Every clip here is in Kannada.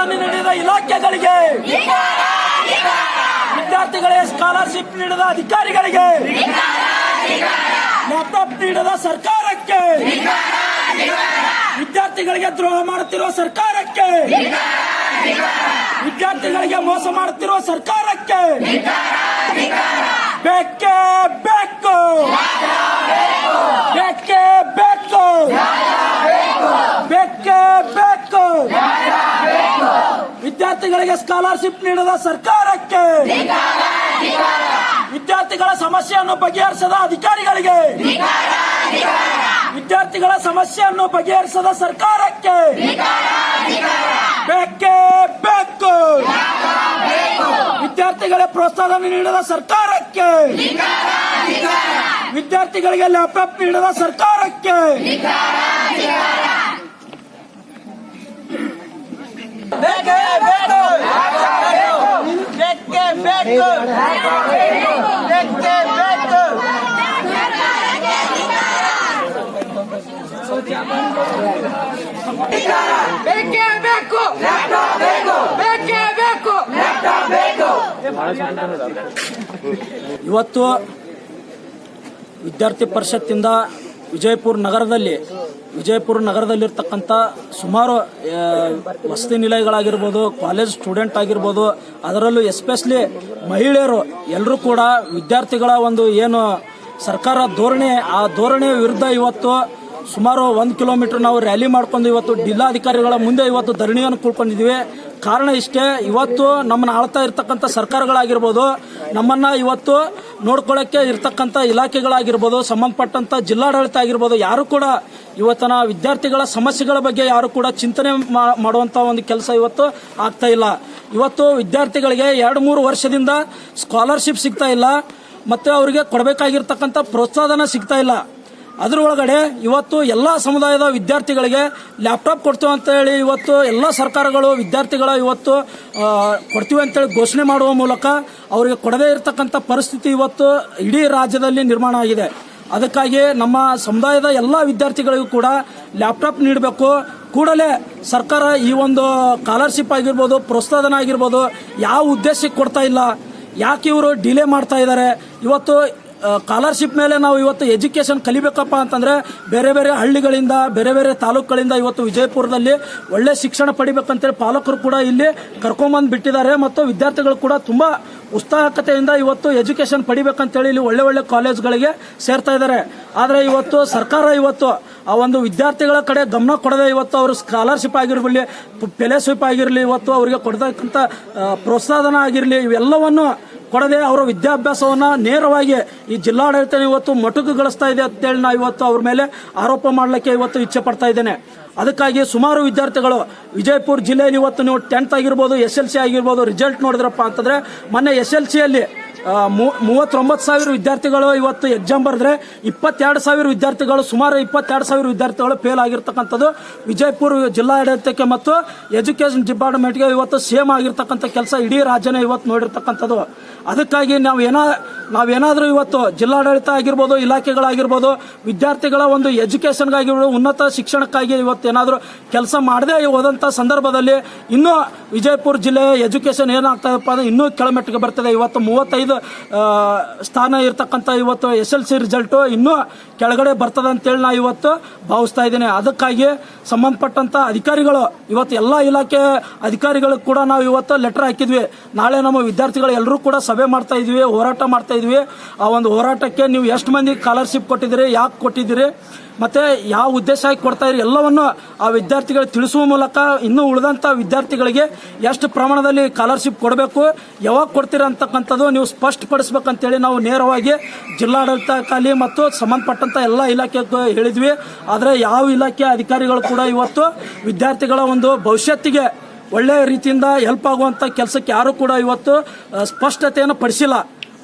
ಪ್ರೋತ್ಸಾಹಧನ ನೀಡಿದ ಇಲಾಖೆಗಳಿಗೆ. ವಿದ್ಯಾರ್ಥಿಗಳಿಗೆ ಸ್ಕಾಲರ್ಶಿಪ್ ನೀಡಿದ ಅಧಿಕಾರಿಗಳಿಗೆ. ಲ್ಯಾಪ್ಟಾಪ್ ನೀಡದ ಸರ್ಕಾರಕ್ಕೆ. ವಿದ್ಯಾರ್ಥಿಗಳಿಗೆ ದ್ರೋಹ ಮಾಡುತ್ತಿರುವ ಸರ್ಕಾರಕ್ಕೆ. ವಿದ್ಯಾರ್ಥಿಗಳಿಗೆ ಮೋಸ ಮಾಡುತ್ತಿರುವ ಸರ್ಕಾರಕ್ಕೆ. ಬೇಕೇ ಬೇಕು ಬೇಕೇ ಬೇಕು ವಿದ್ಯಾರ್ಥಿಗಳಿಗೆ ಸ್ಕಾಲರ್ಶಿಪ್ ನೀಡದ ಸರ್ಕಾರಕ್ಕೆ. ವಿದ್ಯಾರ್ಥಿಗಳ ಸಮಸ್ಯೆಯನ್ನು ಬಗೆಹರಿಸದ ಅಧಿಕಾರಿಗಳಿಗೆ. ವಿದ್ಯಾರ್ಥಿಗಳ ಸಮಸ್ಯೆಯನ್ನು ಬಗೆಹರಿಸದ ಸರ್ಕಾರಕ್ಕೆ. ಬೇಕೇ ವಿದ್ಯಾರ್ಥಿಗಳ ಪ್ರೋತ್ಸಾಹ ನೀಡದ ಸರ್ಕಾರಕ್ಕೆ. ವಿದ್ಯಾರ್ಥಿಗಳಿಗೆ ಲ್ಯಾಪ್ಟಾಪ್ ನೀಡದ ಸರ್ಕಾರಕ್ಕೆ ಬೇಕೇ ಬೇಕು ಬೇಕೇ ಬೇಕು ಬೇಕೇ ಬೇಕು ಬೇಕೇ ಬೇಕು ಬೇಕೇ ಬೇಕು ಇವತ್ತು ವಿದ್ಯಾರ್ಥಿ ಪರಿಷತ್ತಿಂದ ವಿಜಯಪುರ ನಗರದಲ್ಲಿ ವಿಜಯಪುರ ನಗರದಲ್ಲಿರ್ತಕ್ಕಂಥ ಸುಮಾರು ವಸತಿ ನಿಲಯಗಳಾಗಿರ್ಬೋದು, ಕಾಲೇಜ್ ಸ್ಟೂಡೆಂಟ್ ಆಗಿರ್ಬೋದು, ಅದರಲ್ಲೂ ಎಸ್ಪೆಷಲಿ ಮಹಿಳೆಯರು ಎಲ್ಲರೂ ಕೂಡ ವಿದ್ಯಾರ್ಥಿಗಳ ಒಂದು ಏನು ಸರ್ಕಾರ ಧೋರಣೆ, ಆ ಧೋರಣೆಯ ವಿರುದ್ಧ ಇವತ್ತು ಸುಮಾರು ಒಂದು ಕಿಲೋಮೀಟರ್ ನಾವು ರ್ಯಾಲಿ ಮಾಡ್ಕೊಂಡು ಇವತ್ತು ಜಿಲ್ಲಾಧಿಕಾರಿಗಳ ಮುಂದೆ ಇವತ್ತು ಧರಣಿಯನ್ನು ಕೂಳ್ಕೊಂಡಿದ್ದೀವಿ. ಕಾರಣ ಇಷ್ಟೇ, ಇವತ್ತು ನಮ್ಮನ್ನ ಆಳ್ತಾ ಇರ್ತಕ್ಕಂಥ ಸರ್ಕಾರಗಳಾಗಿರ್ಬೋದು, ನಮ್ಮನ್ನ ಇವತ್ತು ನೋಡ್ಕೊಳ್ಳೋಕ್ಕೆ ಇರ್ತಕ್ಕಂಥ ಇಲಾಖೆಗಳಾಗಿರ್ಬೋದು ಸಂಬಂಧಪಟ್ಟಂತ ಜಿಲ್ಲಾಡಳಿತ ಆಗಿರ್ಬೋದು, ಯಾರು ಕೂಡ ಇವತ್ತಿನ ವಿದ್ಯಾರ್ಥಿಗಳ ಸಮಸ್ಯೆಗಳ ಬಗ್ಗೆ ಯಾರು ಕೂಡ ಚಿಂತನೆ ಮಾಡುವಂತ ಒಂದು ಕೆಲಸ ಇವತ್ತು ಆಗ್ತಾ ಇಲ್ಲ. ಇವತ್ತು ವಿದ್ಯಾರ್ಥಿಗಳಿಗೆ ಎರಡು ಮೂರು ವರ್ಷದಿಂದ ಸ್ಕಾಲರ್ಶಿಪ್ ಸಿಗ್ತಾ ಇಲ್ಲ, ಮತ್ತೆ ಅವರಿಗೆ ಕೊಡಬೇಕಾಗಿರ್ತಕ್ಕಂಥ ಪ್ರೋತ್ಸಾಹನ ಸಿಗ್ತಾ ಇಲ್ಲ. ಅದರೊಳಗಡೆ ಇವತ್ತು ಎಲ್ಲ ಸಮುದಾಯದ ವಿದ್ಯಾರ್ಥಿಗಳಿಗೆ ಲ್ಯಾಪ್ಟಾಪ್ ಕೊಡ್ತೀವಿ ಅಂತ ಹೇಳಿ ಇವತ್ತು ಎಲ್ಲ ಸರ್ಕಾರಗಳು ವಿದ್ಯಾರ್ಥಿಗಳ ಇವತ್ತು ಕೊಡ್ತೀವಿ ಅಂತೇಳಿ ಘೋಷಣೆ ಮಾಡುವ ಮೂಲಕ ಅವರಿಗೆ ಕೊಡದೇ ಇರತಕ್ಕಂಥ ಪರಿಸ್ಥಿತಿ ಇವತ್ತು ಇಡೀ ರಾಜ್ಯದಲ್ಲಿ ನಿರ್ಮಾಣ ಆಗಿದೆ. ಅದಕ್ಕಾಗಿ ನಮ್ಮ ಸಮುದಾಯದ ಎಲ್ಲ ವಿದ್ಯಾರ್ಥಿಗಳಿಗೂ ಕೂಡ ಲ್ಯಾಪ್ಟಾಪ್ ನೀಡಬೇಕು. ಕೂಡಲೇ ಸರ್ಕಾರ ಈ ಒಂದು ಸ್ಕಾಲರ್ಶಿಪ್ ಆಗಿರ್ಬೋದು ಪ್ರೋತ್ಸಾಹನ ಆಗಿರ್ಬೋದು ಯಾವ ಉದ್ದೇಶಕ್ಕೆ ಕೊಡ್ತಾ ಇಲ್ಲ, ಯಾಕೆ ಇವರು ಡಿಲೇ ಮಾಡ್ತಾ ಇದ್ದಾರೆ, ಇವತ್ತು ಸ್ಕಾಲರ್ಶಿಪ್ ಮೇಲೆ ನಾವು ಇವತ್ತು ಎಜುಕೇಶನ್ ಕಲಿಬೇಕಪ್ಪ ಅಂತಂದ್ರೆ ಬೇರೆ ಬೇರೆ ಹಳ್ಳಿಗಳಿಂದ, ಬೇರೆ ಬೇರೆ ತಾಲೂಕುಗಳಿಂದ ಇವತ್ತು ವಿಜಯಪುರದಲ್ಲಿ ಒಳ್ಳೆ ಶಿಕ್ಷಣ ಪಡಿಬೇಕಂತೇಳಿ ಪಾಲಕರು ಕೂಡ ಇಲ್ಲಿ ಕರ್ಕೊಂಬಂದು ಬಿಟ್ಟಿದ್ದಾರೆ ಮತ್ತು ವಿದ್ಯಾರ್ಥಿಗಳು ಕೂಡ ತುಂಬ ಉತ್ಸಾಹಕತೆಯಿಂದ ಇವತ್ತು ಎಜುಕೇಶನ್ ಪಡಿಬೇಕಂತೇಳಿ ಇಲ್ಲಿ ಒಳ್ಳೆ ಒಳ್ಳೆ ಕಾಲೇಜ್ಗಳಿಗೆ ಸೇರ್ತಾ ಇದ್ದಾರೆ. ಆದರೆ ಇವತ್ತು ಸರ್ಕಾರ ಇವತ್ತು ಆ ಒಂದು ವಿದ್ಯಾರ್ಥಿಗಳ ಕಡೆ ಗಮನ ಕೊಡದೆ ಇವತ್ತು ಅವರು ಸ್ಕಾಲರ್ಶಿಪ್ ಆಗಿರಲಿ ಫೆಲೋಶಿಪ್ ಆಗಿರಲಿ, ಇವತ್ತು ಅವರಿಗೆ ಕೊಡ್ತಕ್ಕಂಥ ಪ್ರೋತ್ಸಾಹನ ಆಗಿರಲಿ, ಇವೆಲ್ಲವನ್ನು ಕೊಡದೆ ಅವರ ವಿದ್ಯಾಭ್ಯಾಸವನ್ನ ನೇರವಾಗಿ ಈ ಜಿಲ್ಲಾಡಳಿತ ಇವತ್ತು ಮೊಟಕುಗೊಳಿಸ್ತಾ ಇದೆ ಅಂತೇಳಿ ನಾ ಇವತ್ತು ಅವ್ರ ಮೇಲೆ ಆರೋಪ ಮಾಡಲಿಕ್ಕೆ ಇವತ್ತು ಇಚ್ಛೆ ಪಡ್ತಾ ಇದ್ದೇನೆ. ಅದಕ್ಕಾಗಿ ಸುಮಾರು ವಿದ್ಯಾರ್ಥಿಗಳು ವಿಜಯಪುರ ಜಿಲ್ಲೆಯಲ್ಲಿ ಇವತ್ತು ನೀವು ಟೆಂತ್ ಆಗಿರ್ಬೋದು, ಎಸ್ ಎಲ್ ಸಿ ಆಗಿರ್ಬೋದು, ರಿಸಲ್ಟ್ ನೋಡಿದ್ರಪ್ಪ ಅಂತಂದ್ರೆ ಮೊನ್ನೆ ಎಸ್ ಎಲ್ ಸಿಯಲ್ಲಿ ಮೂವತ್ತೊಂಬತ್ತು ಸಾವಿರ ವಿದ್ಯಾರ್ಥಿಗಳು ಇವತ್ತು ಎಕ್ಸಾಮ್ ಬರೆದ್ರೆ ಇಪ್ಪತ್ತೆರಡು ಸಾವಿರ ವಿದ್ಯಾರ್ಥಿಗಳು, ಸುಮಾರು ಇಪ್ಪತ್ತೆರಡು ಸಾವಿರ ವಿದ್ಯಾರ್ಥಿಗಳು ಫೇಲ್ ಆಗಿರ್ತಕ್ಕಂಥದ್ದು. ವಿಜಯಪುರ ಜಿಲ್ಲಾಡಳಿತಕ್ಕೆ ಮತ್ತು ಎಜುಕೇಶನ್ ಡಿಪಾರ್ಟ್ಮೆಂಟ್ಗೆ ಇವತ್ತು ಸೇಮ್ ಆಗಿರ್ತಕ್ಕಂಥ ಕೆಲಸ ಇಡೀ ರಾಜ್ಯನೇ ಇವತ್ತು ನೋಡಿರ್ತಕ್ಕಂಥದ್ದು. ಅದಕ್ಕಾಗಿ ನಾವು ಏನೋ ನಾವೇನಾದರೂ ಇವತ್ತು ಜಿಲ್ಲಾಡಳಿತ ಆಗಿರ್ಬೋದು, ಇಲಾಖೆಗಳಾಗಿರ್ಬೋದು, ವಿದ್ಯಾರ್ಥಿಗಳ ಒಂದು ಎಜುಕೇಷನ್ಗಾಗಿರ್ಬೋದು ಉನ್ನತ ಶಿಕ್ಷಣಕ್ಕಾಗಿ ಇವತ್ತು ಏನಾದರೂ ಕೆಲಸ ಮಾಡದೇ ಹೋದಂಥ ಸಂದರ್ಭದಲ್ಲಿ ಇನ್ನೂ ವಿಜಯಪುರ ಜಿಲ್ಲೆಯ ಎಜುಕೇಷನ್ ಏನಾಗ್ತದಪ್ಪ ಅಂದ್ರೆ ಇನ್ನೂ ಕೆಳಮಟ್ಟಿಗೆ ಬರ್ತದೆ. ಇವತ್ತು ಮೂವತ್ತೈದು ಆ, ಸ್ಥಾನ ಇರ್ತಕ್ಕಂಥ ಇವತ್ತು ಎಸ್ ಎಲ್ ಸಿ ರಿಸಲ್ಟು ಇನ್ನೂ ಕೆಳಗಡೆ ಬರ್ತದೆ ಅಂತೇಳಿ ನಾ ಇವತ್ತು ಭಾವಿಸ್ತಾ ಇದ್ದೀನಿ. ಅದಕ್ಕಾಗಿ ಸಂಬಂಧಪಟ್ಟಂಥ ಅಧಿಕಾರಿಗಳು ಇವತ್ತು ಎಲ್ಲ ಇಲಾಖೆ ಅಧಿಕಾರಿಗಳಿಗೆ ಕೂಡ ನಾವು ಇವತ್ತು ಲೆಟರ್ ಹಾಕಿದ್ವಿ. ನಾಳೆ ನಮ್ಮ ವಿದ್ಯಾರ್ಥಿಗಳು ಎಲ್ಲರೂ ಕೂಡ ಸಭೆ ಮಾಡ್ತಾ ಇದ್ವಿ ಹೋರಾಟ ಮಾಡ್ತಾ ಇದ್ವಿ. ಆ ಒಂದು ಹೋರಾಟಕ್ಕೆ ನೀವು ಎಷ್ಟು ಮಂದಿ ಸ್ಕಾಲರ್ಶಿಪ್ ಕೊಟ್ಟಿದ್ದೀರಿ ಯಾಕೆ ಕೊಟ್ಟಿದ್ದೀರಿ? ಮತ್ತೆ ಯಾವ ಉದ್ದೇಶ ಕೊಡ್ತಾ ಇರಿ ಎಲ್ಲವನ್ನು ಆ ವಿದ್ಯಾರ್ಥಿಗಳಿಗೆ ತಿಳಿಸುವ ಮೂಲಕ ಇನ್ನೂ ಉಳಿದಂತ ವಿದ್ಯಾರ್ಥಿಗಳಿಗೆ ಎಷ್ಟು ಪ್ರಮಾಣದಲ್ಲಿ ಸ್ಕಾಲರ್ಶಿಪ್ ಕೊಡಬೇಕು, ಯಾವಾಗ ಕೊಡ್ತೀರಾ ಅಂತಕ್ಕಂಥದ್ದು ನೀವು ಸ್ಪಷ್ಟಪಡಿಸ್ಬೇಕಂತೇಳಿ ನಾವು ನೇರವಾಗಿ ಜಿಲ್ಲಾಡಳಿತಕ್ಕಾಗಲಿ ಮತ್ತು ಸಂಬಂಧಪಟ್ಟಂತ ಎಲ್ಲ ಇಲಾಖೆಗೂ ಹೇಳಿದ್ವಿ. ಆದರೆ ಯಾವ ಇಲಾಖೆ ಅಧಿಕಾರಿಗಳು ಕೂಡ ಇವತ್ತು ವಿದ್ಯಾರ್ಥಿಗಳ ಒಂದು ಭವಿಷ್ಯತ್ತಿಗೆ ಒಳ್ಳೆಯ ರೀತಿಯಿಂದ ಹೆಲ್ಪ್ ಆಗುವಂತ ಕೆಲಸಕ್ಕೆ ಯಾರು ಕೂಡ ಇವತ್ತು ಸ್ಪಷ್ಟತೆಯನ್ನು ಪಡಿಸಿಲ್ಲ.